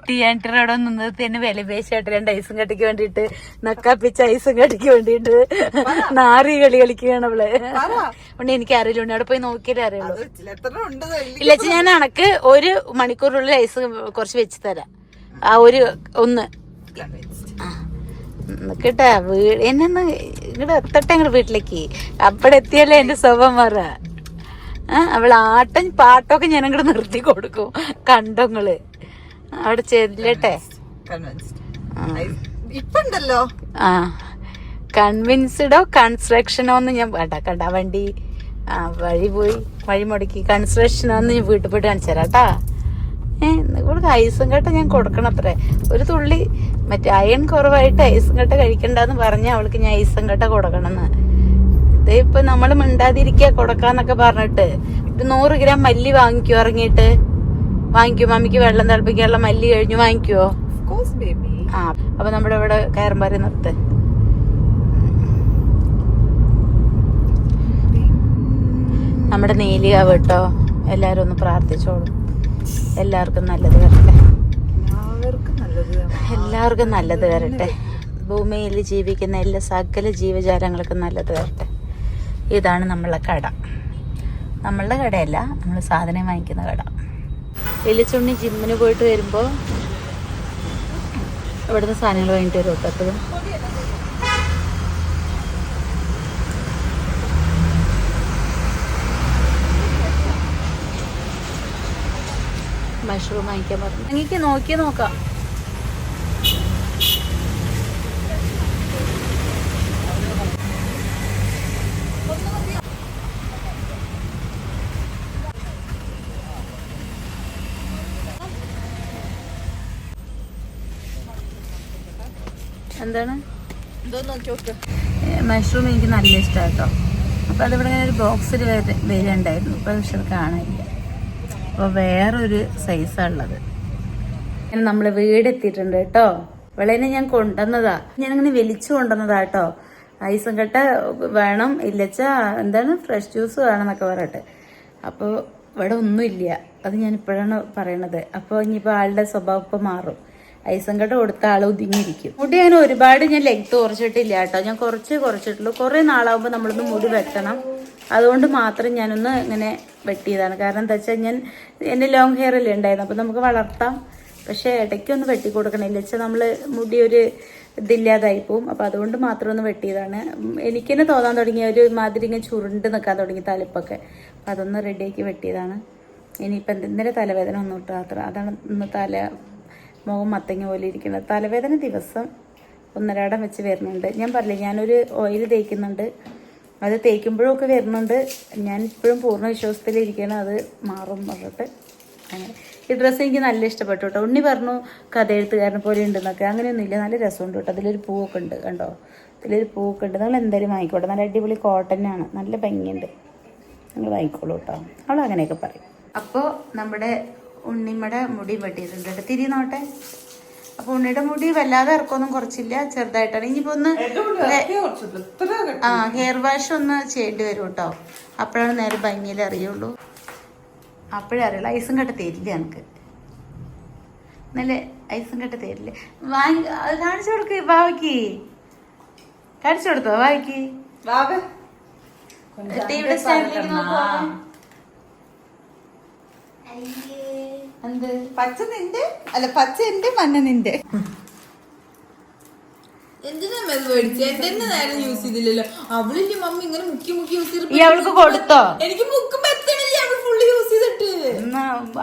തിയേറ്റർ അവിടെ നിന്നത് തന്നെ വില പേശിയായിട്ട് രണ്ട് ഐസും കട്ടിക്ക് വേണ്ടിട്ട് നക്കാപ്പിച്ച ഐസും കട്ടിക്ക് വേണ്ടിട്ട് നാറി കളി കളിക്കുകയാണ് അവൾ. ഉണ്ണി എനിക്ക് അറിയില്ല. ഉണ്ണി അവിടെ പോയി നോക്കിയാലേ അറിയുള്ളൂ. ഇല്ല ഞാൻ അണക്ക് ഒരു മണിക്കൂറിനുള്ളിൽ ഐസ് കുറച്ച് വെച്ച് തരാം. ആ ഒരു ഒന്ന്. കേട്ടാ വീട് എന്നെ ഇങ്ങോട്ട് എത്തട്ടെ ഇങ്ങോട്ട് വീട്ടിലേക്ക്. അവിടെ എത്തിയല്ലേ എന്റെ സ്വഭാവം മാറ. അവൾ ആട്ടം പാട്ടൊക്കെ ഞാൻ അങ്ങോട്ട് നിർത്തി കൊടുക്കും കണ്ടോങ്ങൾ. അവിടെ ചെല്ലട്ടെ. ഇപ്പണ്ടല്ലോ. ആ. കൺവിൻസ്ഡോ കൺസ്ട്രക്ഷനോ എന്ന് ഞാൻ വേണ്ട. കണ്ട വണ്ടി ആ വഴി പോയി വഴി മുടക്കി. കൺസ്ട്രക്ഷനോ എന്ന് ഞാൻ വീട്ടിൽ പോയിട്ട് കാണിച്ചു തരാം കേട്ടാ. ഇവിടെ ഐസും കട്ട ഞാൻ കൊടുക്കണത്രേ. ഒരു തുള്ളി മറ്റേ അയൺ കുറവായിട്ട് ഐസും കട്ട കഴിക്കണ്ടെന്ന് പറഞ്ഞ അവൾക്ക് ഞാൻ ഐസും കട്ട കൊടുക്കണമെന്ന് ഇതേ ഇപ്പൊ നമ്മൾ മിണ്ടാതിരിക്കുക കൊടുക്കാന്നൊക്കെ പറഞ്ഞിട്ട്. ഒരു നൂറ് ഗ്രാം മല്ലി വാങ്ങിക്കോ ഇറങ്ങിയിട്ട്? വാങ്ങിക്കോ മമ്മിക്ക് വെള്ളം തിളപ്പിക്കാനുള്ള മല്ലി കഴിഞ്ഞു വാങ്ങിക്കോ? കോഴ്സ് ബേബി ആ അപ്പൊ നമ്മുടെ ഇവിടെ കയറുമ്പാറി നിർത്ത്. നമ്മുടെ നീലിയാവ് കേട്ടോ എല്ലാരും ഒന്ന് പ്രാർത്ഥിച്ചോളൂ. എല്ലാവർക്കും നല്ലത് വരട്ടെ. എല്ലാവർക്കും നല്ലത് വരട്ടെ. ഭൂമിയിൽ ജീവിക്കുന്ന എല്ലാ സകല ജീവജാലങ്ങൾക്കും നല്ലത് വരട്ടെ. ഇതാണ് നമ്മളെ കട. നമ്മളുടെ കടയല്ല നമ്മൾ സാധനം വാങ്ങിക്കുന്ന കട. എലിച്ചുണ്ണി ജിമ്മിന് പോയിട്ട് വരുമ്പോൾ ഇവിടുന്ന് സാധനങ്ങൾ വാങ്ങിയിട്ട് വരും എപ്പോഴും മഷ്റൂം വാങ്ങിക്കാൻ പറഞ്ഞു. എനിക്ക് നോക്കി നോക്കാം. എന്താണ്? മഷ്റൂം എനിക്ക് നല്ല ഇഷ്ടമാണ് കേട്ടോ. അപ്പോൾ അതിവിടെ ഒരു ബോക്സിൽ വരുന്നുണ്ടായിരുന്നു ഇപ്പോൾ പക്ഷെ അത് കാണാനില്ല. അപ്പോൾ വേറൊരു സൈസാണ് ഉള്ളത് നമ്മൾ വീട് എത്തിയിട്ടുണ്ട് കേട്ടോ. വിളേനെ ഞാൻ കൊണ്ടുവന്നതാ. ഞാൻ അങ്ങനെ വലിച്ചു കൊണ്ടുവന്നതാ കേട്ടോ. ഐസും കട്ട വേണം ഇല്ലച്ച എന്താണ് ഫ്രഷ് ജ്യൂസ് വേണം എന്നൊക്കെ പറയട്ടെ അപ്പോൾ ഇവിടെ ഒന്നുമില്ല. അത് ഞാൻ ഇപ്പോഴാണ് പറയണത്. അപ്പോൾ ഇനിയിപ്പോൾ ആളുടെ സ്വഭാവം ഇപ്പം മാറും. ഐസും കട്ട കൊടുത്ത ആൾ ഒതുങ്ങിയിരിക്കും. മുടി ഞാൻ ഒരുപാട് ഞാൻ ലെങ്ത് കുറച്ചിട്ടില്ല കേട്ടോ. ഞാൻ കുറച്ച് കുറച്ചിട്ടുള്ളൂ. കുറേ നാളാകുമ്പോൾ നമ്മളൊന്ന് മുടി വെട്ടണം. അതുകൊണ്ട് മാത്രം ഞാനൊന്ന് ഇങ്ങനെ വെട്ടിയതാണ്. കാരണം എന്താ വെച്ചാൽ ഞാൻ എന്റെ ലോങ് ഹെയർ അല്ലേ ഉണ്ടായിരുന്നു അപ്പോൾ നമുക്ക് വളർത്താം. പക്ഷേ ഇടയ്ക്കൊന്ന് വെട്ടി കൊടുക്കണില്ല വെച്ചാൽ നമ്മൾ മുടി ഒരു ഇതില്ലാതായി പോവും. അപ്പോൾ അതുകൊണ്ട് മാത്രം ഒന്ന് വെട്ടിയതാണ്. എനിക്ക് തന്നെ തോന്നാൻ തുടങ്ങിയ ഒരു മാതിരി ഇങ്ങനെ ചുരുണ്ട് നിൽക്കാൻ തുടങ്ങി തലപ്പൊക്കെ. അപ്പോൾ അതൊന്ന് റെഡിയാക്കി വെട്ടിയതാണ്. ഇനിയിപ്പോൾ എന്തെങ്കിലും തലവേദന ഒന്നും ഇട്ട് മാത്രം അതാണ് ഇന്ന് തല മുഖം മത്തങ്ങ പോലെ ഇരിക്കുന്നത്. തലവേദന ദിവസം ഒന്നരാടം വെച്ച് വരുന്നുണ്ട്. ഞാൻ പറഞ്ഞില്ലേ ഞാനൊരു ഓയിൽ തേക്കുന്നുണ്ട്. അത് തേക്കുമ്പോഴും ഒക്കെ വരുന്നുണ്ട്. ഞാൻ ഇപ്പോഴും പൂർണ വിശ്വാസത്തിലിരിക്കണം അത് മാറും പറഞ്ഞിട്ട്. അങ്ങനെ. ഈ ഡ്രസ്സ് എനിക്ക് നല്ല ഇഷ്ടപ്പെട്ടു കേട്ടോ. ഉണ്ണി പറഞ്ഞു കഥ എഴുത്തുകാരനെ പോലെ ഉണ്ടെന്നൊക്കെ. അങ്ങനെയൊന്നുമില്ല. നല്ല രസമുണ്ട് കേട്ടോ. അതിലൊരു പൂവൊക്കെ ഉണ്ട് കണ്ടോ? അതിലൊരു പൂവൊക്കെ ഉണ്ട്. നിങ്ങൾ എന്തായാലും വാങ്ങിക്കോട്ടെ. നല്ല അടിപൊളി കോട്ടനാണ് നല്ല ഭംഗിയുണ്ട്. നിങ്ങൾ വാങ്ങിക്കോളൂ കേട്ടോ. അവൾ അങ്ങനെയൊക്കെ പറയും. അപ്പോൾ നമ്മുടെ ഉണ്ണിമ്മയുടെ മുടി വെട്ടിയിട്ടുണ്ട് കേട്ടോ. തിരി നോട്ടെ അപ്പോൾ ഉണ്ണിയുടെ മുടി വല്ലാതെ ഇറക്കൊന്നും കുറച്ചില്ല ചെറുതായിട്ടാണ്. ഇനിയിപ്പോ ഒന്ന് ആ ഹെയർ വാഷ് ഒന്ന് ചെയ്യേണ്ടി വരും കേട്ടോ. അപ്പോഴാണ് നേരെ ഭംഗിയിൽ അറിയുള്ളൂ. അപ്പോഴേ അറിയുള്ളൂ. ഐസും കട്ട തരില്ല എനിക്ക്. നല്ല ഐസും കട്ട തരില്ല. വാങ്ങി അത് കാണിച്ചു കൊടുക്ക് ബാവയ്ക്ക് കാണിച്ചു കൊടുത്തോ ബാവയ്ക്ക് വാവേ. ടിവിയുടെ സ്റ്റാൻഡിലേക്ക് നോക്കുവാ എന്ത്? പച്ച നിന്റെ? അല്ല പച്ച എന്റെ മഞ്ഞ നിന്റെ. എന്തിനാ ഇത് മേടിച്ചത് എന്റെ നേരം യൂസ് ചെയ്തില്ലല്ലോ. അവളില്ലേ മമ്മി ഇങ്ങനെ മുക്കി മുക്കി യൂസ് അവൾക്ക് കൊടുത്തോ? എനിക്ക് മുക്കും പറ്റണില്ല അവൾ ഫുള്ള് യൂസ് ചെയ്തിട്ട്.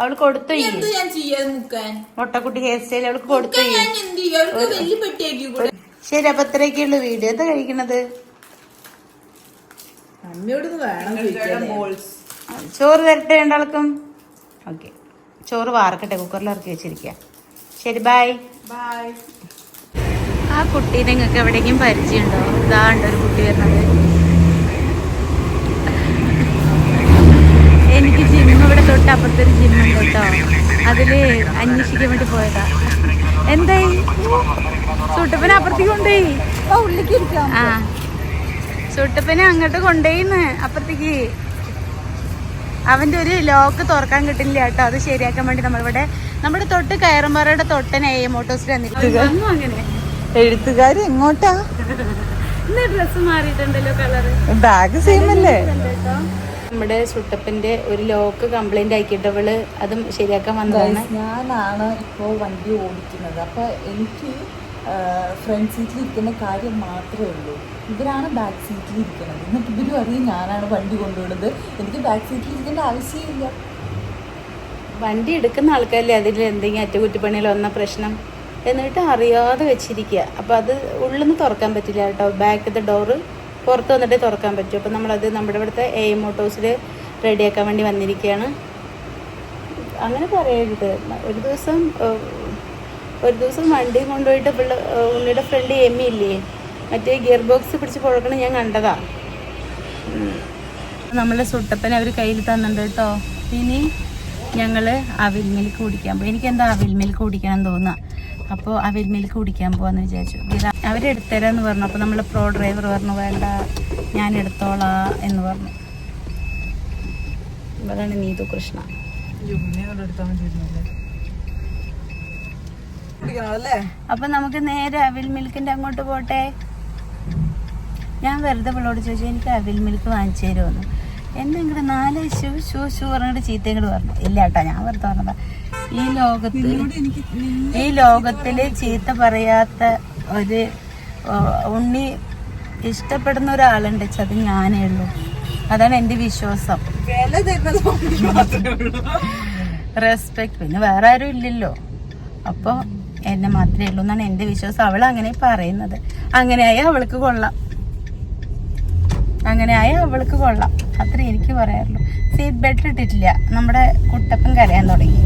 അവൾ കൊടുത്തു എന്ത് ഞാൻ ചെയ്യാതെ മുക്കാൻ? മുട്ടക്കുട്ടി ഹെയർ സ്റ്റൈൽ അവൾക്ക് കൊടുത്തു ഞാൻ എന്ത് ചെയ്യും? അവൾക്ക് വലിയ പെട്ടിയാക്കി ശരി അപ്പൊ ഇത്രയൊക്കെയുള്ള വീഡിയോ. എന്താ കഴിക്കണത്? അമ്മയോട് വേണം ചോറ് തരട്ടെ രണ്ടാൾക്കും? ഓക്കെ ചോറ് വാർക്കട്ടെ കുക്കറിൽ ഇറക്കി വെച്ചിരിക്കുക ശരി ബായ് ബായ് ആ കുട്ടി നിങ്ങൾക്ക് എവിടെയെങ്കിലും പരിചയമുണ്ടോ? ഇതാണ്ട് ഒരു കുട്ടി വരുന്നത്. എനിക്ക് ജിം ഇവിടെ തൊട്ട് അപ്പുറത്തൊരു ജിമ്മുണ്ട് കേട്ടോ. അതിൽ അന്വേഷിക്കാൻ വേണ്ടി പോയതാ. എന്തായി? സുട്ടപ്പനെ അപ്പുറത്തേക്ക് കൊണ്ടുപോയി. ആ. സുട്ടപ്പനെ അങ്ങോട്ട് കൊണ്ടുപോയിന്ന് അപ്പുറത്തേക്ക്. അവന്റെ ഒരു ലോക്ക് തുറക്കാൻ കിട്ടില്ല കേട്ടോ. അത് ശരിയാക്കാൻ വേണ്ടി നമ്മളിവിടെ നമ്മുടെ തൊട്ട് കയറുമ്പാറയുടെ തൊട്ടനെ എ മോട്ടോസിൽ വന്നിരിക്കുന്നു. അങ്ങനെ. എഴുത്തുകാരി എങ്ങോട്ടാ? മാറിയിട്ടുണ്ടല്ലോ കളറ് ബാഗ് സെയിം അല്ലേ? നമ്മുടെ സുട്ടപ്പിന്റെ ഒരു ലോക്ക് കംപ്ലൈന്റ് ആക്കിയിട്ടവൾ അതും ശരിയാക്കാൻ വന്നതാണ്. ഞാനാണ് ഇപ്പോ വണ്ടി ഓടിക്കുന്നത്. അപ്പൊ എനിക്ക് ഫ്രണ്ട് സീറ്റിൽ ഇരിക്കുന്ന കാര്യം മാത്രമേ ഉള്ളൂ. ഇവരാണ് ബാക്ക് സീറ്റിൽ ഇരിക്കുന്നത്. എന്നിട്ട് ഇവരും അറിയും ഞാനാണ് വണ്ടി കൊണ്ടുവിടുന്നത്. എനിക്ക് ബാക്ക് സീറ്റിൽ ഇരിക്കേണ്ട ആവശ്യമില്ല. വണ്ടി എടുക്കുന്ന ആൾക്കാരല്ലേ? അതിൽ എന്തെങ്കിലും അറ്റകുറ്റപ്പണിയിൽ വന്ന പ്രശ്നം എന്നിട്ട് അറിയാതെ വെച്ചിരിക്കുക. അപ്പോൾ അത് ഉള്ളിൽ നിന്ന് തുറക്കാൻ പറ്റില്ല കേട്ടോ. ബാക്കത്തെ ഡോറ് പുറത്ത് വന്നിട്ടേ തുറക്കാൻ പറ്റൂ. അപ്പോൾ നമ്മളത് നമ്മുടെ ഇവിടുത്തെ എ എം ഓട്ടോസിൽ റെഡിയാക്കാൻ വേണ്ടി വന്നിരിക്കുകയാണ്. അങ്ങനെ പറയരുത്. ഒരു ദിവസം ഒരു ദിവസം വണ്ടി കൊണ്ടുപോയിട്ട് പിള്ള ഉണ്ണിയുടെ ഫ്രണ്ട് എമ്മി ഇല്ലേ? മറ്റേ ഗിയർ ബോക്സ് പിടിച്ച് പുഴക്കണം ഞാൻ കണ്ടതാ. നമ്മളെ സുട്ടപ്പൻ അവർ കയ്യിൽ തന്നിട്ടുണ്ട് കേട്ടോ. ഇനി ഞങ്ങൾ അവിൽ മിൽക്ക് കുടിക്കാൻ പോയി എനിക്ക് എന്താ അവിൽ മിൽക്ക് കുടിക്കണം തോന്നുക അപ്പോൾ അവിൽ മിൽക്ക് കുടിക്കാൻ പോകാമെന്ന് വിചാരിച്ചു. അവരെടുത്തരാന്ന് പറഞ്ഞു. അപ്പോൾ നമ്മൾ പ്രോ ഡ്രൈവർ പറഞ്ഞു വേണ്ട ഞാൻ എടുത്തോളാ എന്ന് പറഞ്ഞു. ഇവരാണ് നീതു കൃഷ്ണ. അപ്പം നമുക്ക് നേരെ അവിൽ മിൽക്കിന്റെ അങ്ങോട്ട് പോട്ടെ. ഞാൻ വെറുതെ പിള്ളോട് ചോദിച്ചു എനിക്ക് അവിൽ മിൽക്ക് വാങ്ങിച്ചു തരുമെന്ന്? എന്നെ ഇങ്ങോട്ട് നാല് ശൂ ഷൂ ഷൂ പറഞ്ഞിട്ട് ചീത്ത ഇങ്ങോട്ട് പറഞ്ഞു. ഇല്ല കേട്ടോ ഞാൻ വെറുതെ പറഞ്ഞതാ. ഈ ലോകത്ത് ഈ ലോകത്തിൽ ചീത്ത പറയാത്ത ഒരു ഉണ്ണി ഇഷ്ടപ്പെടുന്ന ഒരാളുണ്ട് അത് ഞാനേ ഉള്ളൂ. അതാണ് എന്റെ വിശ്വാസം. റെസ്പെക്ട് പിന്നെ വേറെ ആരും ഇല്ലല്ലോ. അപ്പോൾ എന്നെ മാത്രമേ ഉള്ളൂ എന്നാണ് എന്റെ വിശ്വാസം. അവൾ അങ്ങനെ പറയുന്നത്. അങ്ങനെയായ അവൾക്ക് കൊള്ളാം. അങ്ങനെയായ അവൾക്ക് കൊള്ളാം. അത്ര എനിക്ക് പറയാറുള്ളൂ സീറ്റ് ബെൽറ്റ് ഇട്ടിട്ടില്ല. നമ്മുടെ കുട്ടപ്പൻ കരയാൻ തുടങ്ങി.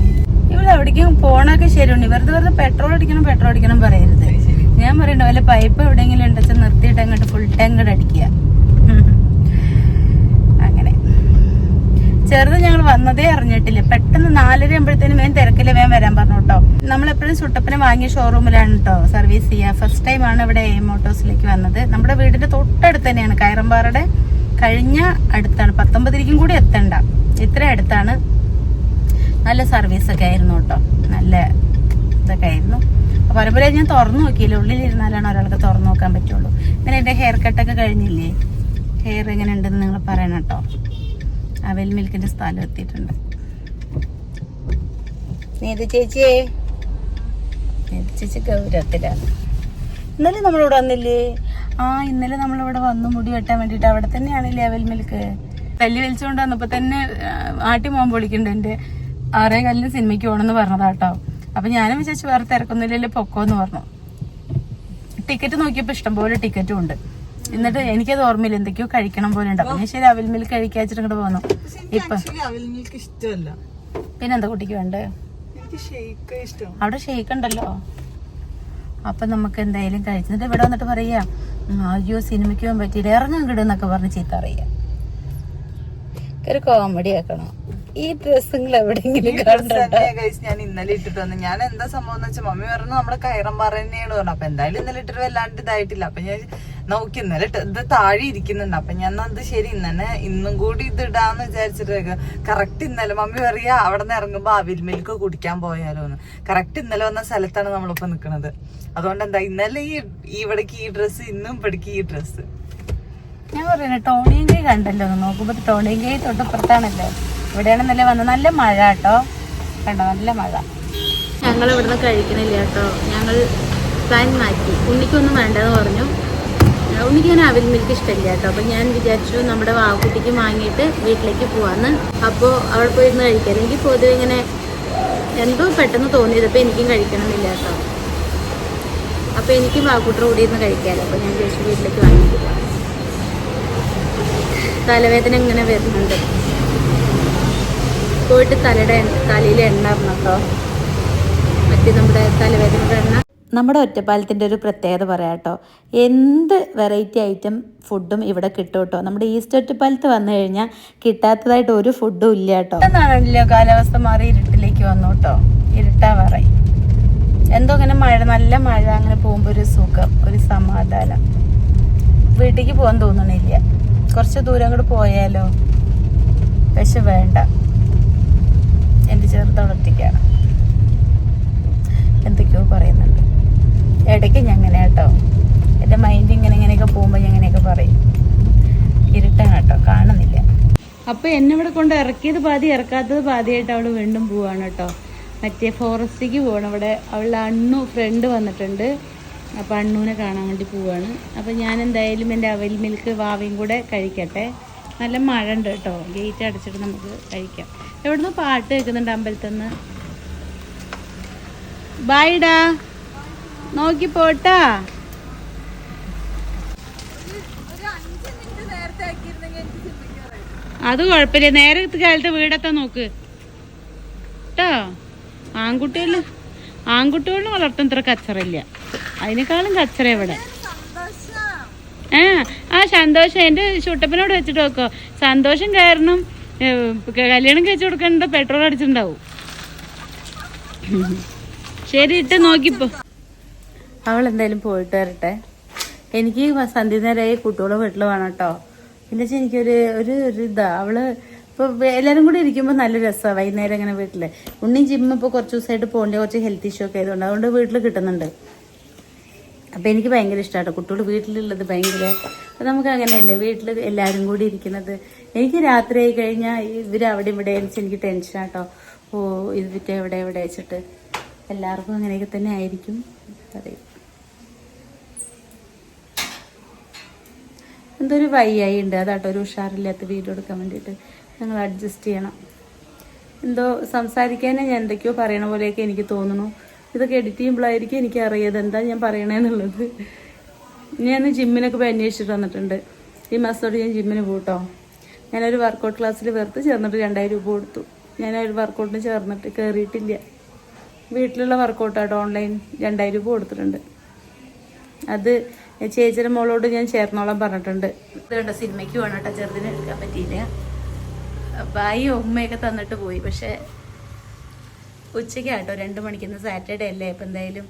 ഇവിടെ എവിടേക്കും പോണൊക്കെ ശരിയുണ്ട്. വെറുതെ വെറുതെ പെട്രോൾ അടിക്കണം പെട്രോൾ അടിക്കണം പറയരുത്. ഞാൻ പറയണ്ട വല്ല പൈപ്പ് എവിടെയെങ്കിലും ഉണ്ടെച്ചാൽ നിർത്തിയിട്ട് അങ്ങോട്ട് ഫുൾ ടാങ്ക് അടിക്കുക ഉം. അങ്ങനെ ചെറുത് ഞങ്ങൾ വന്നതേ അറിഞ്ഞിട്ടില്ല. പെട്ടെന്ന് നാലര ആകുമ്പോഴത്തേനും വേഗം തിരക്കില്ല വേഗം വരാൻ പറഞ്ഞു കേട്ടോ. നമ്മളെപ്പോഴും സുട്ടപ്പനെ വാങ്ങിയ ഷോറൂമിലാണ് കേട്ടോ സർവീസ് ചെയ്യുക. ഫസ്റ്റ് ടൈമാണ് ഇവിടെ എ മോട്ടോഴ്സിലേക്ക് വന്നത്. നമ്മുടെ വീടിന്റെ തൊട്ടടുത്ത് തന്നെയാണ് കയറമ്പാറയുടെ. കഴിഞ്ഞ അടുത്താണ്. പത്തൊമ്പതിരിക്കും കൂടി എത്തണ്ട. ഇത്ര അടുത്താണ്. നല്ല സർവീസ് ഒക്കെ ആയിരുന്നു കേട്ടോ. നല്ല ഇതൊക്കെ ആയിരുന്നു. അപ്പൊ പരമ്പര ഞാൻ തുറന്നു നോക്കിയില്ല. ഉള്ളിലിരുന്നാലാണ് ഒരാൾക്ക് തുറന്നു നോക്കാൻ പറ്റുള്ളൂ. ഇങ്ങനെ എന്റെ ഹെയർ കട്ടൊക്കെ കഴിഞ്ഞില്ലേ? ഹെയർ എങ്ങനെ ഉണ്ടെന്ന് നിങ്ങൾ പറയണം കേട്ടോ. അവൽ മിൽക്കിന്റെ സ്ഥലം എത്തിയിട്ടുണ്ട്. നീതു ചേച്ചിയേ. നീതു ചേച്ചി ഗൗരവത്തിലാണ് ഇന്നലെ നമ്മളിവിടെ വന്നില്ലേ? ആ ഇന്നലെ നമ്മളിവിടെ വന്ന് മുടി വെട്ടാൻ വേണ്ടിട്ട് അവിടെ തന്നെയാണല്ലേ അവൽ മിൽക്ക്? തല്ലി വലിച്ചുകൊണ്ട് വന്നപ്പോ തന്നെ ആട്ടി മോൻ പൊളിക്കുന്നുണ്ട് എന്റെ. ആറേ കല്ലിന് സിനിമയ്ക്ക് പോകണമെന്ന് പറഞ്ഞതാട്ടോ. അപ്പൊ ഞാനും വിചാരിച്ചു വേറെ തിരക്കൊന്നുമില്ലല്ലോ പൊക്കോന്ന് പറഞ്ഞു. ടിക്കറ്റ് നോക്കിയപ്പോ ഇഷ്ടംപോലെ ടിക്കറ്റും ഉണ്ട്. എന്നിട്ട് എനിക്കത് ഓർമ്മയില്ല. എന്തൊക്കെയോ കഴിക്കണം പോലെ ഉണ്ടാവും ഞാൻ ശരി അവൽ മിൽക്ക് കഴിക്കാച്ചിട്ട് ഇങ്ങോട്ട് പോന്നു. ഇപ്പൊ ഇഷ്ടമല്ല. പിന്നെന്താ കുട്ടിക്ക് വേണ്ടേ? അവിടെ ഷെയ്ക്ക് ഉണ്ടല്ലോ. അപ്പൊ നമുക്ക് എന്തായാലും കഴിച്ചിട്ട് ഇവിടെ വന്നിട്ട് പറയാ "ഉം, അയ്യോ സിനിമയ്ക്ക് പോകാൻ പറ്റിയില്ല. ഇറങ്ങാൻ കിടുന്നൊക്കെ പറഞ്ഞ് ചീത്ത അറിയാം ഒരു കോമഡി ആക്കണം. ഈ ഡ്രസ്സുകൾ എവിടെയെങ്കിലും ഞാൻ ഇന്നലെ ഇട്ടിട്ട് വന്നു ഞാൻ എന്താ സംഭവം എന്ന് വെച്ചാൽ മമ്മി പറഞ്ഞു നമ്മുടെ കയറം തന്നെയാണ് പറഞ്ഞു. അപ്പൊ എന്തായാലും ഇന്നലെ ഇട്ടിട്ട് വല്ലാണ്ട് ഇതായിട്ടില്ല. അപ്പൊ ഞാൻ നോക്കി ഇന്നലെ ഇത് താഴെ ഇരിക്കുന്നുണ്ട്. അപ്പൊ ഞാൻ അത് ശരി ഇന്നെ ഇന്നും കൂടി ഇത് ഇടാന്ന് വിചാരിച്ചിട്ട് കറക്റ്റ് ഇന്നലെ മമ്മി പറയാ അവിടെ നിന്ന് ഇറങ്ങുമ്പോ അവിൽ മിൽക്ക് കുടിക്കാൻ പോയാലോ എന്ന് കറക്റ്റ് ഇന്നലെ വന്ന സ്ഥലത്താണ് നമ്മളിപ്പോ നിക്കണത്. അതുകൊണ്ട് എന്താ ഇന്നലെ ഈ ഇവിടേക്ക് ഈ ഡ്രസ്സ് ഇന്നും ഇവിടേക്ക് ഈ ഡ്രസ്സ് ഞാൻ പറയുന്നത് ടോണിയും കൈ കണ്ടല്ലോ നോക്കുമ്പോ ടോണിയും കൈ തൊട്ടപ്പുറത്താണല്ലോ? ഇവിടെയാണ് നല്ല വന്നത്. നല്ല മഴ കേട്ടോ. കണ്ടോ? നല്ല മഴ. ഞങ്ങൾ ഇവിടുന്ന് കഴിക്കണില്ല കേട്ടോ. ഞങ്ങൾ പ്ലാൻ മാറ്റി. ഉണ്ണിക്കൊന്നും വേണ്ടെന്ന് പറഞ്ഞു. ഉണ്ണിക്ക് ഞാൻ അവിൽ മിൽക്ക് ഇഷ്ടമില്ല കേട്ടോ. അപ്പം ഞാൻ വിചാരിച്ചു നമ്മുടെ വാവക്കുട്ടിക്ക് വാങ്ങിയിട്ട് വീട്ടിലേക്ക് പോവാന്ന്. അപ്പോൾ അവിടെ പോയിരുന്ന് കഴിക്കാം എനിക്ക് പൊതുവെ ഇങ്ങനെ എന്തോ പെട്ടെന്ന് തോന്നിയത്. അപ്പോൾ എനിക്കും കഴിക്കണമെന്നില്ല കേട്ടോ. അപ്പോൾ എനിക്ക് വാക്കുട്ടർ കൂടി ഇരുന്ന് കഴിക്കാമല്ലോ അപ്പോൾ ഞാൻ വിചാരിച്ചു വീട്ടിലേക്ക് വാങ്ങിക്കില്ല തലവേദന ഇങ്ങനെ വരുന്നുണ്ട്. പോയിട്ട് തലയുടെ തലയിൽ എണ്ണ ഇടണം മറ്റേ നമ്മുടെ തലവേദനയുടെ എണ്ണ. നമ്മുടെ ഒറ്റപ്പാലത്തിന്റെ ഒരു പ്രത്യേകത പറയാം കേട്ടോ. എന്ത് വെറൈറ്റി ഐറ്റം ഫുഡും ഇവിടെ കിട്ടും കേട്ടോ. നമ്മുടെ ഈസ്റ്റ് ഒറ്റപ്പാലത്ത് വന്നു കഴിഞ്ഞാൽ കിട്ടാത്തതായിട്ട് ഒരു ഫുഡും ഇല്ല കേട്ടോ. എന്നാണല്ലോ കാലാവസ്ഥ മാറി ഇരുട്ടിലേക്ക് വന്നു കേട്ടോ. ഇരുട്ടാ ഇരുട്ടാവാറായി എന്തോ അങ്ങനെ മഴ നല്ല മഴ അങ്ങനെ പോകുമ്പോൾ ഒരു സുഖം ഒരു സമാധാനം. വീട്ടിലേക്ക് പോകാൻ തോന്നണില്ല. കുറച്ച് ദൂരം അങ്ങോട്ട് പോയാലോ? പക്ഷെ വേണ്ട. എന്റെ ചെറുതവളൊറ്റയ്ക്കാണ് എന്തൊക്കെയോ പറയുന്നുണ്ട്. ഇടയ്ക്ക് ഞാൻ അങ്ങനെ കേട്ടോ. എന്റെ മൈൻഡ് ഇങ്ങനെ ഇങ്ങനെയൊക്കെ പോകുമ്പോൾ ഞാൻ ഇങ്ങനെയൊക്കെ പറയും. ഇരുട്ടാണ് കേട്ടോ കാണുന്നില്ല. അപ്പൊ എന്നെ ഇവിടെ കൊണ്ട് ഇറക്കിയത് പാതി ഇറക്കാത്തത് പാതിയായിട്ട് അവൾ വീണ്ടും പോവാണ് കേട്ടോ. മറ്റേ ഫോറസ്റ്റിക്ക് പോവാണ്. അവിടെ അവളുടെ അണ്ണു ഫ്രണ്ട് വന്നിട്ടുണ്ട്. അപ്പൊ അണ്ണൂനെ കാണാൻ വേണ്ടി പോവാണ്. അപ്പൊ ഞാൻ എന്തായാലും എന്റെ അവൽ മിൽക്ക് വാവയും കൂടെ കഴിക്കട്ടെ. നല്ല മഴ ഉണ്ട് കേട്ടോ. ഗേറ്റ് അടച്ചിട്ട് നമുക്ക് കഴിക്കാം. എവിടുന്ന് പാട്ട് കേൾക്കുന്നുണ്ട് അമ്പലത്തിൽ നിന്ന് ബായിടാ നോക്കി പോട്ടാ അത് കുഴപ്പമില്ല. നേരെ കാലത്ത് വീടത്തെ നോക്ക്. കേട്ടോ ആൺകുട്ടികൾ ആൺകുട്ടികളിൽ വളർത്തുന്ന ഇത്ര കച്ചറില്ല അതിനേക്കാളും കച്ചറ ഇവിടെ. ആ ആ സന്തോഷം. എന്റെ ചുട്ടപ്പനോട് വെച്ചിട്ട് നോക്കോ. സന്തോഷം കാരണം കല്യാണം കഴിച്ചു കൊടുക്കണ്ട പെട്രോൾ അടിച്ചിട്ടുണ്ടാവും. ശരി ഇട്ട് നോക്കിപ്പോ. അവൾ എന്തായാലും പോയിട്ട് വരട്ടെ. എനിക്ക് സന്ധ്യ നേരമായി കുട്ടികളെ വീട്ടിൽ വേണം കേട്ടോ പിന്നെ വെച്ചാൽ എനിക്കൊരു ഒരു ഒരു ഇതാ. അവൾ ഇപ്പൊ എല്ലാരും കൂടി ഇരിക്കുമ്പോൾ നല്ല രസമാണ് വൈകുന്നേരം ഇങ്ങനെ വീട്ടിൽ. ഉണ്ണി ജിമ്മ് ഇപ്പോൾ കുറച്ച് ദിവസമായിട്ട് പോകേണ്ട. കുറച്ച് ഹെൽത്ത് ഇഷ്യൂ ഒക്കെ ആയതുകൊണ്ട്. അതുകൊണ്ട് വീട്ടിൽ കിട്ടുന്നുണ്ട്. അപ്പൊ എനിക്ക് ഭയങ്കര ഇഷ്ടമാണ് കുട്ടികൾ വീട്ടിലുള്ളത് ഭയങ്കര നമുക്ക് അങ്ങനെയല്ലേ? വീട്ടിൽ എല്ലാവരും കൂടി ഇരിക്കുന്നത്. എനിക്ക് രാത്രി ആയി കഴിഞ്ഞാൽ ഇവർ അവിടെ ഇവിടെ എനിക്ക് ടെൻഷനാട്ടോ ഓ ഇത് വിറ്റ് എവിടെ എവിടെ വെച്ചിട്ട്. എല്ലാവർക്കും അങ്ങനെയൊക്കെ തന്നെ ആയിരിക്കും. പറയും. എന്തോ ഒരു വയ്യായി ഉണ്ട്. അതാട്ടോ ഒരു ഉഷാറില്ലാത്ത വീഡിയോ എടുക്കാൻ വേണ്ടിയിട്ട് ഞങ്ങൾ അഡ്ജസ്റ്റ് ചെയ്യണം. എന്തോ സംസാരിക്കാനേ ഞാൻ എന്തൊക്കെയോ പറയണ പോലെയൊക്കെ എനിക്ക് തോന്നുന്നു. ഇതൊക്കെ എഡിറ്റ് ചെയ്യുമ്പോഴായിരിക്കും എനിക്ക് അറിയത് എന്താ ഞാൻ പറയണേന്നുള്ളത് ഞാൻ ജിമ്മിനൊക്കെ പോയി അന്വേഷിച്ചിട്ട് വന്നിട്ടുണ്ട്. ഈ മാസത്തോട് ഞാൻ ജിമ്മിന് പോട്ടോ ഞാനൊരു വർക്കൗട്ട് ക്ലാസ്സിൽ വെറുതെ ചേർന്നിട്ട് രണ്ടായിരം രൂപ കൊടുത്തു. ഞാനൊരു വർക്കൗട്ടിന് ചേർന്നിട്ട് കയറിയിട്ടില്ല വീട്ടിലുള്ള വർക്കൗട്ടാട്ടോ ഓൺലൈൻ രണ്ടായിരം രൂപ കൊടുത്തിട്ടുണ്ട്. അത് ചേച്ചിയുടെ മോളോട് ഞാൻ ചേർന്നോളാം പറഞ്ഞിട്ടുണ്ട്. ഇതുകൊണ്ട് സിനിമയ്ക്ക് വേണം കേട്ടോ ചെറുതിന് എടുക്കാൻ പറ്റിയില്ല. ബായി ഉമ്മയൊക്കെ തന്നിട്ട് പോയി പക്ഷേ ഉച്ചയ്ക്ക് ഉച്ചയ്ക്കാട്ടോ രണ്ട് മണിക്ക് സാറ്റർഡേ അല്ലേ അപ്പം എന്തായാലും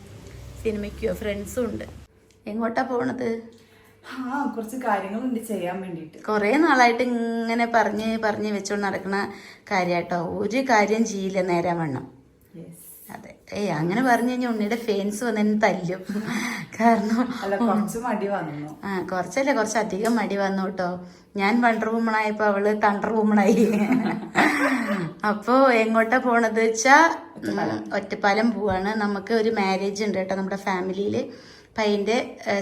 സിനിമയ്ക്കോ ഫ്രണ്ട്സും ഉണ്ട്. എങ്ങോട്ടാ പോണത്? ആ കുറച്ച് കാര്യങ്ങളുണ്ട് ചെയ്യാൻ വേണ്ടിട്ട് കുറേ നാളായിട്ട് ഇങ്ങനെ പറഞ്ഞ് പറഞ്ഞ് വെച്ചോണ്ട് നടക്കുന്ന കാര്യാട്ടോ ഒരു കാര്യം ചെയ്യില്ല നേരം വണ്ണം അതെ ഏയ് അങ്ങനെ പറഞ്ഞു കഴിഞ്ഞാൽ ഉണ്ണിയുടെ ഫേൻസ് വന്ന് എന്നെ തല്ലും. കാരണം കുറച്ച് മടി വന്നു. ആ കുറച്ചല്ലേ കുറച്ച് അധികം മടി വന്നു കേട്ടോ. ഞാൻ വണ്ടർ വുമൺ ആയപ്പോ അവൾ തണ്ടർ വുമൺ ആയി. അപ്പോ എങ്ങോട്ടാ പോണത് വെച്ചാ ഒറ്റപ്പാലം പോവാണ്. നമുക്ക് ഒരു മാരേജ് ഉണ്ട് കേട്ടോ നമ്മുടെ ഫാമിലിയിൽ അപ്പൊ അതിന്റെ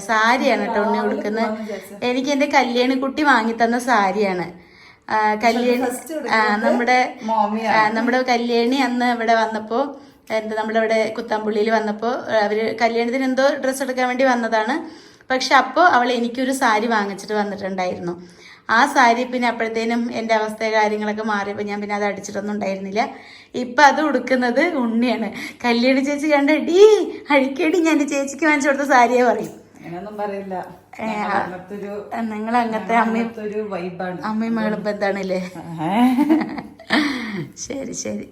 സാരിയാണ് കേട്ടോ ഉണ്ണി കൊടുക്കുന്നത് എനിക്ക് എന്റെ കല്യാണി കുട്ടി വാങ്ങി തന്ന സാരിയാണ്. കല്യാണി നമ്മുടെ നമ്മുടെ കല്യാണി അന്ന് ഇവിടെ വന്നപ്പോ എന്താ നമ്മളിവിടെ കുത്താമ്പുള്ളിയിൽ വന്നപ്പോൾ അവർ കല്യാണത്തിന് എന്തോ ഡ്രസ്സ് എടുക്കാൻ വേണ്ടി വന്നതാണ്. പക്ഷെ അപ്പോൾ അവൾ എനിക്കൊരു സാരി വാങ്ങിച്ചിട്ട് വന്നിട്ടുണ്ടായിരുന്നു. ആ സാരി പിന്നെ അപ്പോഴത്തേനും എന്റെ അവസ്ഥ കാര്യങ്ങളൊക്കെ മാറിയപ്പോൾ ഞാൻ പിന്നെ അത് അടിച്ചിട്ടൊന്നും ഉണ്ടായിരുന്നില്ല. ഇപ്പം അത് ഉടുക്കുന്നത് ഉണ്ണിയാണ്. കല്യാണി ചേച്ചി കണ്ട ഡീ അഴിക്കടി ഞാൻ എന്റെ ചേച്ചിക്ക് വാങ്ങിച്ചു കൊടുത്ത സാരിയെ പറയും. പറയില്ല. നിങ്ങൾ അങ്ങനത്തെ അമ്മയും അമ്മയും മകളും ബന്ധാണല്ലേ ശരി ശരി.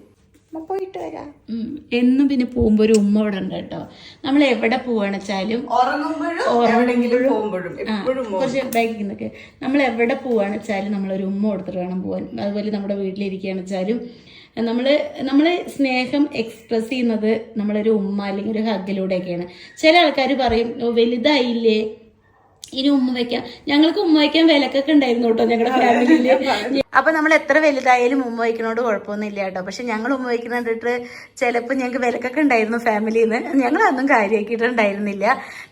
പോയിട്ട് വരാം. എന്നും പിന്നെ പോകുമ്പോ ഒരു ഉമ്മ ഇവിടെ ഉണ്ട് കേട്ടോ. നമ്മൾ എവിടെ പോവാണെച്ചാലും കുറച്ച് ബാക്കിന്നൊക്കെ നമ്മൾ എവിടെ പോവാണെച്ചാലും നമ്മളൊരു ഉമ്മ കൊടുത്തിട്ട് വേണം പോകാൻ അതുപോലെ നമ്മുടെ വീട്ടിലിരിക്കുകയാണ് വെച്ചാലും നമ്മൾ നമ്മൾ സ്നേഹം എക്സ്പ്രസ് ചെയ്യുന്നത് നമ്മളൊരു ഉമ്മ അല്ലെങ്കിൽ ഒരു ഹഗ്ഗിലൂടെയൊക്കെയാണ് ചില ആൾക്കാർ പറയും വലുതായില്ലേ? ഇനി ഉമ്മ വയ്ക്കാം. ഞങ്ങൾക്ക് ഉമ്മ വയ്ക്കാൻ വിലക്കൊക്കെ ഉണ്ടായിരുന്നു കേട്ടോ ഞങ്ങളുടെ ഫാമിലിയിൽ അപ്പൊ നമ്മൾ എത്ര വലുതായാലും ഉമ്മ വയ്ക്കണോട് കുഴപ്പമൊന്നും ഇല്ല കേട്ടോ. പക്ഷെ ഞങ്ങൾ ഉമ്മ വയ്ക്കുന്ന കണ്ടിട്ട് ചിലപ്പോൾ ഞങ്ങൾക്ക് വിലക്കൊക്കെ ഉണ്ടായിരുന്നു ഫാമിലിയിൽ നിന്ന് ഞങ്ങൾ അതൊന്നും കാര്യമാക്കിയിട്ടുണ്ടായിരുന്നില്ല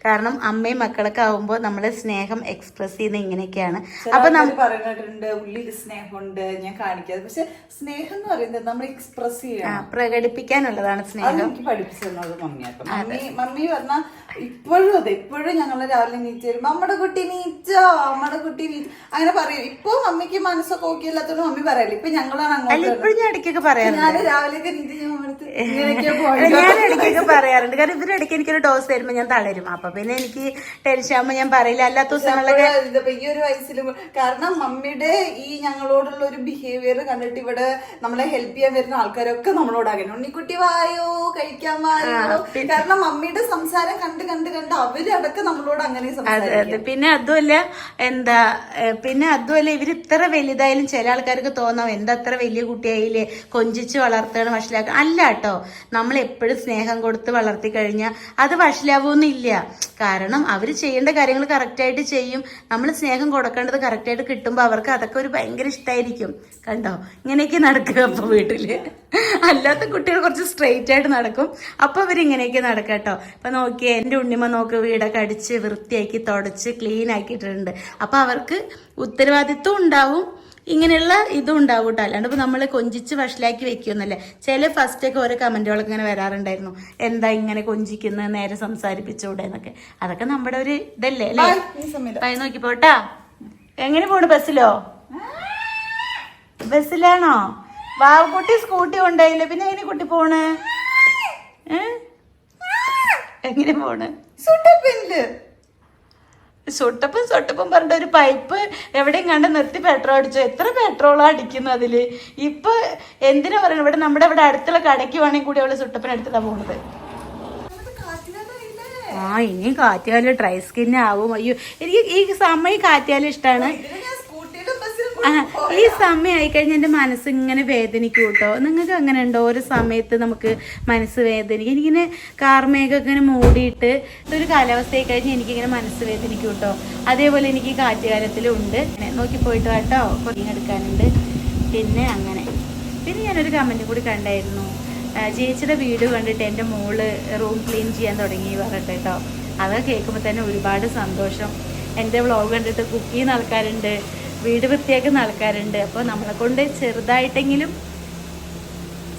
കാരണം അമ്മയും മക്കളൊക്കെ ആവുമ്പോൾ നമ്മൾ സ്നേഹം എക്സ്പ്രസ് ചെയ്യുന്ന ഇങ്ങനെയൊക്കെയാണ്. അപ്പൊ നമ്മൾ പറയുന്നുണ്ട് ഉള്ളിൽ സ്നേഹമുണ്ട് ഞാൻ കാണിക്കാതെ പക്ഷെ സ്നേഹം എന്ന് പറയുന്നത് നമ്മൾ എക്സ്പ്രസ് ചെയ്യണം. പ്രകടിപ്പിക്കാനുള്ളതാണ് സ്നേഹം. പഠിപ്പിച്ചത് പഠിപ്പിച്ചു മമ്മി മമ്മി പറഞ്ഞ ഇപ്പോഴും അതെ ഇപ്പോഴും ഞങ്ങൾ രാവിലെ നീച്ച് വരുമ്പോ അമ്മടെ കുട്ടി നീച്ചോ അമ്മടെ കുട്ടി നീച്ചോ അങ്ങനെ പറയും. ഇപ്പൊ മമ്മിക്ക് മനസ്സൊക്കെ ഓക്കെ അല്ലാത്തോണ്ട് മമ്മി പറയല്ലേ. ഇപ്പൊ ഞങ്ങളാണ് അങ്ങോട്ട് ഇപ്പോഴും ഞാൻ ഇടയ്ക്കൊക്കെ പറയാറുണ്ട്. ഞാൻ രാവിലെയൊക്കെ നീച്ച് ഞാൻ ഞാൻ ഇടയ്ക്കൊക്കെ പറയാറുണ്ട്. കാരണം ഇടയ്ക്ക് എനിക്കൊരു ഡോസ് തരുമ്പോൾ ഞാൻ തളരും. അപ്പൊ പിന്നെ എനിക്ക് ടെൻഷൻ ആകുമ്പോൾ ഞാൻ പറയില്ല. അല്ലാത്ത ദിവസങ്ങളിലൊക്കെ ഈ ഒരു വയസ്സിലും കാരണം മമ്മിയുടെ ഈ ഞങ്ങളോടുള്ള ഒരു ബിഹേവിയർ കണ്ടിട്ട് ഇവിടെ നമ്മളെ ഹെൽപ്പ് ചെയ്യാൻ വരുന്ന ആൾക്കാരൊക്കെ നമ്മളോട് അങ്ങനെ. ഉണ്ണിക്കുട്ടി വായോ? കഴിക്കാൻ വായോ? കാരണം മമ്മിയുടെ സംസാരം കണ്ട് കണ്ട് കണ്ട് അവരടക്കം നമ്മളോട് അങ്ങനെ അതെ സംസാരിക്കും. അതെ. പിന്നെ അതുമല്ല എന്താ പിന്നെ അതുമല്ല ഇവർ ഇത്ര വലുതായാലും ചില ആൾക്കാർക്ക് തോന്നാം എന്താ അത്ര വലിയ കുട്ടിയായില്ലേ കൊഞ്ചിച്ച് വളർത്തണം വഷളാക്കണം അല്ല കേട്ടോ നമ്മൾ എപ്പോഴും സ്നേഹം കൊടുത്ത് വളർത്തി കഴിഞ്ഞാൽ അത് വഷളാവൂന്നില്ല കാരണം അവർ ചെയ്യേണ്ട കാര്യങ്ങൾ കറക്റ്റായിട്ട് ചെയ്യും. നമ്മൾ സ്നേഹം കൊടുക്കേണ്ടത് കറക്റ്റായിട്ട് കിട്ടുമ്പോൾ അവർക്ക് അതൊക്കെ ഒരു ഭയങ്കര ഇഷ്ടമായിരിക്കും കണ്ടോ? ഇങ്ങനെയൊക്കെ നടക്കുക അപ്പോൾ വീട്ടിൽ. അല്ലാത്ത കുട്ടികൾ കുറച്ച് സ്ട്രെയിറ്റ് ആയിട്ട് നടക്കും. അപ്പൊ അവരിങ്ങനെയൊക്കെ നടക്കാം കേട്ടോ അപ്പൊ നോക്കിയേ എന്റെ ഉണ്ണിമ നോക്ക് വീടൊക്കെ അടിച്ച് വൃത്തിയാക്കി തുടച്ച് ക്ലീൻ ആക്കിയിട്ടുണ്ട് അപ്പോൾ അവർക്ക് ഉത്തരവാദിത്വം ഉണ്ടാവും. ഇങ്ങനെയുള്ള ഇതും ഉണ്ടാവും കേട്ടോ. അല്ലാണ്ട് ഇപ്പോൾ നമ്മൾ കൊഞ്ചിച്ച് വഷളാക്കി വെക്കുമെന്നല്ലേ. ചില ഫസ്റ്റൊക്കെ ഓരോ കമന്റുകളൊക്കെ ഇങ്ങനെ വരാറുണ്ടായിരുന്നു. എന്താ ഇങ്ങനെ കൊഞ്ചിക്കുന്നത്? നേരെ സംസാരിപ്പിച്ചുകൂടെ എന്നൊക്കെ. അതൊക്കെ നമ്മുടെ ഒരു ഇതല്ലേ അല്ലേ? പൈ നോക്കി പോട്ടാ. എങ്ങനെ പോണു ബസ്സിലോ? ബസ്സിലാണോ? വാവക്കുട്ടി സ്കൂട്ടി കൊണ്ടായില്ലേ പിന്നെ എങ്ങനെ കുട്ടി പോണേ? ഏ? എങ്ങനെ പോണ്? സുട്ടപ്പില്ല സൊട്ടപ്പും സൊട്ടപ്പും പറഞ്ഞിട്ട് ഒരു പൈപ്പ് എവിടെയും കണ്ട് നിർത്തി പെട്രോൾ അടിച്ചു. എത്ര പെട്രോളാ അടിക്കുന്നു അതിൽ? ഇപ്പൊ എന്തിനാ പറയുന്നത് ഇവിടെ നമ്മുടെ ഇവിടെ അടുത്തുള്ള കടയ്ക്ക് വേണമെങ്കിൽ കൂടി അവൾ സുട്ടപ്പൻ എടുത്തിട്ടാ പോണത്. ആ ഇനി കാറ്റിയാൽ ഡ്രൈ സ്കിൻ ആവും അയ്യോ എനിക്ക് ഈ സമയം കാറ്റിയാലും ഇഷ്ടമാണ് ഈ സമയം ആയിക്കഴിഞ്ഞാൽ എന്റെ മനസ്സ് ഇങ്ങനെ വേദനിക്കും കേട്ടോ നിങ്ങൾക്ക് അങ്ങനെ ഉണ്ടോ ഒരു സമയത്ത് നമുക്ക് മനസ്സ് വേദനിക്കും. എനിക്കിങ്ങനെ കാർമേഘമൊക്കെ ഇങ്ങനെ മൂടിയിട്ട് ഒരു കാലാവസ്ഥയായി കഴിഞ്ഞാൽ എനിക്കിങ്ങനെ മനസ്സ് വേദനിക്കും കേട്ടോ അതേപോലെ എനിക്ക് കാറ്റുകാലത്തിലും ഉണ്ട് ഇങ്ങനെ നോക്കി പോയിട്ട് കേട്ടോ കുറേ എടുക്കാനുണ്ട്. പിന്നെ അങ്ങനെ. പിന്നെ ഞാനൊരു കമന്റ് കൂടി കണ്ടായിരുന്നു. ചേച്ചിയുടെ വീട് കണ്ടിട്ട് എന്റെ മോൾ റൂം ക്ലീൻ ചെയ്യാൻ തുടങ്ങി പറഞ്ഞിട്ട് കേട്ടോ. അതൊക്കെ കേൾക്കുമ്പോൾ തന്നെ ഒരുപാട് സന്തോഷം. എന്റെ വ്ളോഗ് കണ്ടിട്ട് കുക്ക് ചെയ്യുന്ന ആൾക്കാരുണ്ട്. വീട് വൃത്തിയാക്കുന്ന ആൾക്കാരുണ്ട്. അപ്പോൾ നമ്മളെ കൊണ്ട് ചെറുതായിട്ടെങ്കിലും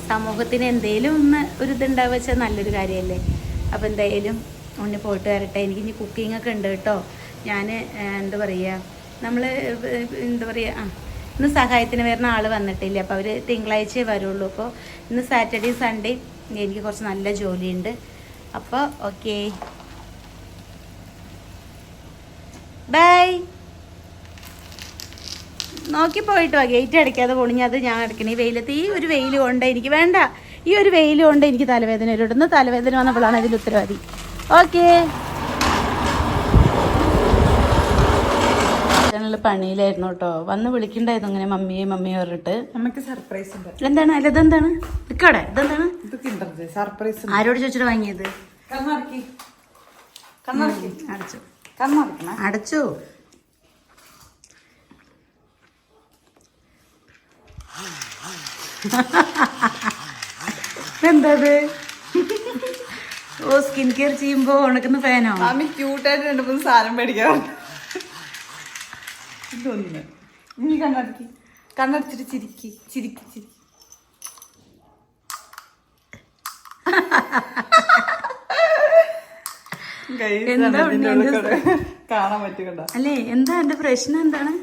സമൂഹത്തിന് എന്തെങ്കിലും ഒന്ന് ഒരു ഇതുണ്ടാവുക വെച്ചാൽ നല്ലൊരു കാര്യമല്ലേ അപ്പോൾ എന്തായാലും ഉണ്ണി പോയിട്ട് വരട്ടെ. എനിക്ക് ഇനി കുക്കിംഗ് ഒക്കെ ഉണ്ട് കേട്ടോ. ഞാൻ എന്താ പറയുക നമ്മൾ എന്താ പറയുക ആ ഇന്ന് സഹായത്തിന് വരുന്ന ആൾ വന്നിട്ടില്ല. അപ്പോൾ അവർ തിങ്കളാഴ്ചയേ വരുള്ളൂ. അപ്പോൾ ഇന്ന് സാറ്റർഡേ സൺഡേ എനിക്ക് കുറച്ച് നല്ല ജോലിയുണ്ട്. അപ്പോൾ ഓക്കേ. ബൈ. നോക്കി പോയിട്ട് വാ ഗേറ്റ് അടയ്ക്കാതെ പൊണിഞ്ഞത് ഞാൻ അടയ്ക്കണം. ഈ വെയിലത്ത് ഈ ഒരു വെയിൽ കൊണ്ട് എനിക്ക് വേണ്ട. ഈ ഒരു വെയിൽ കൊണ്ട് എനിക്ക് തലവേദന വരും. ഇന്ന് തലവേദന വന്നപ്പോഴാണ് ഇതിൽ ഉത്തരവാദി. ഓക്കേ. പണിയിലായിരുന്നു കേട്ടോ. വന്ന് വിളിക്കണ്ടായിരുന്നു ഇങ്ങനെ മമ്മിയെ മമ്മിയെ പറഞ്ഞിട്ട്. നമുക്ക് സർപ്രൈസ് ഉണ്ട്. എന്താണ്? അല്ല ഇതെന്താണ്? നിക്കവിടെ ഇതെന്താണ്? സർപ്രൈസ് ആരോട് ചോദിച്ചിട്ട് വാങ്ങിയത്? അടച്ചു. അടച്ചു. എന്തത് ഓ സ്കിൻ കെയർ ചെയ്യുമ്പോ ഉണക്കുന്ന ഫാനോ മാമി ക്യൂട്ടായിട്ട് രണ്ട് മൂന്ന് സാധനം മേടിക്കാറുണ്ട്. ഇതൊന്ന് നീ കണ്ണടക്കി. കണ്ണടച്ചിട്ട് ചിരിക്കി ചിരിക്കി ചിരിക്കി. കാണാൻ പറ്റുകണ്ട അല്ലേ എന്താ എന്റെ പ്രശ്നം എന്താണ്?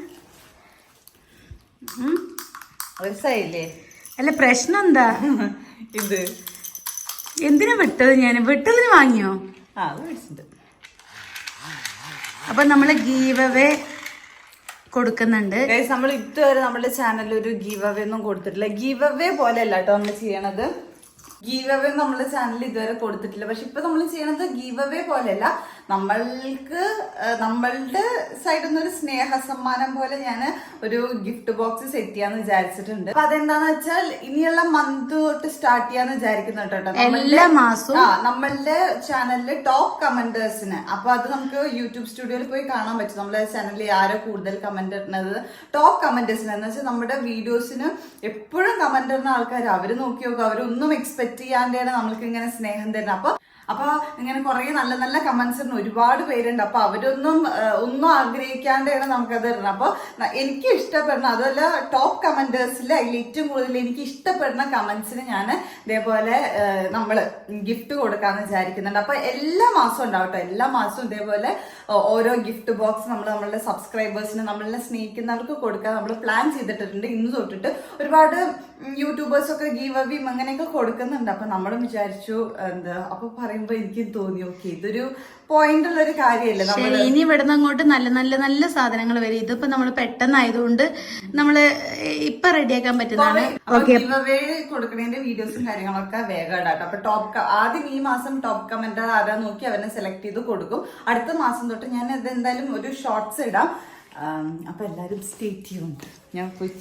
ഉം? രസായില്ലേ അല്ല പ്രശ്നം എന്താ ഇത്. എന്തിനാ വിട്ടത് ഞാൻ വിട്ടതിന് വാങ്ങിയോ? ആ മേടിച്ചിട്ടുണ്ട്. അപ്പൊ നമ്മൾ ഗീവവേ കൊടുക്കുന്നുണ്ട്. നമ്മൾ ഇതുവരെ നമ്മുടെ ചാനലിൽ ഒരു ഗീവ് അവേ ഒന്നും കൊടുത്തിട്ടില്ല. ഗീവ് അവേ പോലെ അല്ല കേട്ടോ നമ്മൾ ചെയ്യണത്. ഗീവ് അവേ നമ്മുടെ ചാനലിൽ ഇതുവരെ കൊടുത്തിട്ടില്ല. പക്ഷെ ഇപ്പൊ നമ്മൾ ചെയ്യണത് ഗീവ് അവേ പോലെയല്ല. നമ്മൾക്ക് നമ്മളുടെ സൈഡിൽ നിന്ന് ഒരു സ്നേഹ സമ്മാനം പോലെ ഞാൻ ഒരു ഗിഫ്റ്റ് ബോക്സ് സെറ്റ് ചെയ്യാന്ന് വിചാരിച്ചിട്ടുണ്ട്. അപ്പൊ അതെന്താന്ന് വെച്ചാൽ ഇനിയുള്ള മന്ത് തൊട്ട് സ്റ്റാർട്ട് ചെയ്യാന്ന് വിചാരിക്കുന്നുണ്ട് കേട്ടോ എല്ലാ മാസവും ആ നമ്മളുടെ ചാനലിൽ ടോപ്പ് കമന്റേഴ്സിന് അപ്പൊ അത് നമുക്ക് യൂട്യൂബ് സ്റ്റുഡിയോയിൽ പോയി കാണാൻ പറ്റും. നമ്മളെ ചാനലിൽ ആരോ കൂടുതൽ കമന്റ് ഇടുന്നത് ടോപ്പ് കമന്റേഴ്സിന് എന്ന് വെച്ചാൽ നമ്മുടെ വീഡിയോസിന് എപ്പോഴും കമന്റ് ഇടുന്ന ആൾക്കാർ അവർ നോക്കി നോക്കുക അവരൊന്നും എക്സ്പെക്ട് ചെയ്യാണ്ടാണ് നമ്മൾക്ക് ഇങ്ങനെ സ്നേഹം തരുന്നത്. അപ്പൊ അപ്പൊ ഇങ്ങനെ കുറെ നല്ല നല്ല കമന്റ്സ് ഇടുന്ന. ഒരുപാട് പേരുണ്ട്. അപ്പൊ അവരൊന്നും ഒന്നും ആഗ്രഹിക്കാണ്ടാണ് നമുക്കത് ഇടണം അപ്പൊ എനിക്ക് ഇഷ്ടപ്പെടുന്ന അതുമല്ല ടോപ്പ് കമന്റേഴ്സിൽ അതിൽ ഏറ്റവും കൂടുതൽ എനിക്ക് ഇഷ്ടപ്പെടുന്ന കമന്റ്സിന് ഞാൻ ഇതേപോലെ നമ്മൾ ഗിഫ്റ്റ് കൊടുക്കാന്ന് വിചാരിക്കുന്നുണ്ട്. അപ്പൊ എല്ലാ മാസവും ഉണ്ടാവും കേട്ടോ എല്ലാ മാസവും ഇതേപോലെ ഓരോ ഗിഫ്റ്റ് ബോക്സ് നമ്മൾ നമ്മളുടെ സബ്സ്ക്രൈബേഴ്സിന് നമ്മളെ സ്നേഹിക്കുന്നവർക്ക് കൊടുക്കാൻ നമ്മൾ പ്ലാൻ ചെയ്തിട്ടുണ്ട് ഇന്ന് തൊട്ടിട്ട് ഒരുപാട് യൂട്യൂബേഴ്സ് ഒക്കെ ഗീവ് അവിയും അങ്ങനെയൊക്കെ കൊടുക്കുന്നുണ്ട്. അപ്പൊ നമ്മളും വിചാരിച്ചു എന്താ അപ്പൊ പറയുമ്പോൾ പറയുമ്പോ എനിക്കും തോന്നി ഓക്കെ ഇതൊരു പോയിന്റ് ഉള്ള ഒരു കാര്യമല്ലേ ശരി നമ്മൾ ഇനി ഇവിടുന്ന് അങ്ങോട്ട് നല്ല നല്ല നല്ല സാധനങ്ങൾ വരും. ഇതിപ്പോ നമ്മൾ പെട്ടെന്നായതുകൊണ്ട് നമ്മൾ ഇപ്പൊ റെഡിയാക്കാൻ പറ്റുന്നതാണ്. കൊടുക്കുന്നതിന്റെ വീഡിയോസും കാര്യങ്ങളൊക്കെ വേഗം ഇടാട്ടോ അപ്പൊ ടോപ്പ് ആദ്യം ഈ മാസം ടോപ്പ് കമന്റ് ആരാ നോക്കി അവനെ സെലക്ട് ചെയ്ത് കൊടുക്കും. അടുത്ത മാസം തൊട്ട് ഞാൻ ഇത് എന്തായാലും ഒരു ഷോർട്സ് ഇടാം. അപ്പൊ എല്ലാരും സ്റ്റേ ചെയ്യുന്നുണ്ട് ഞാൻ പോയി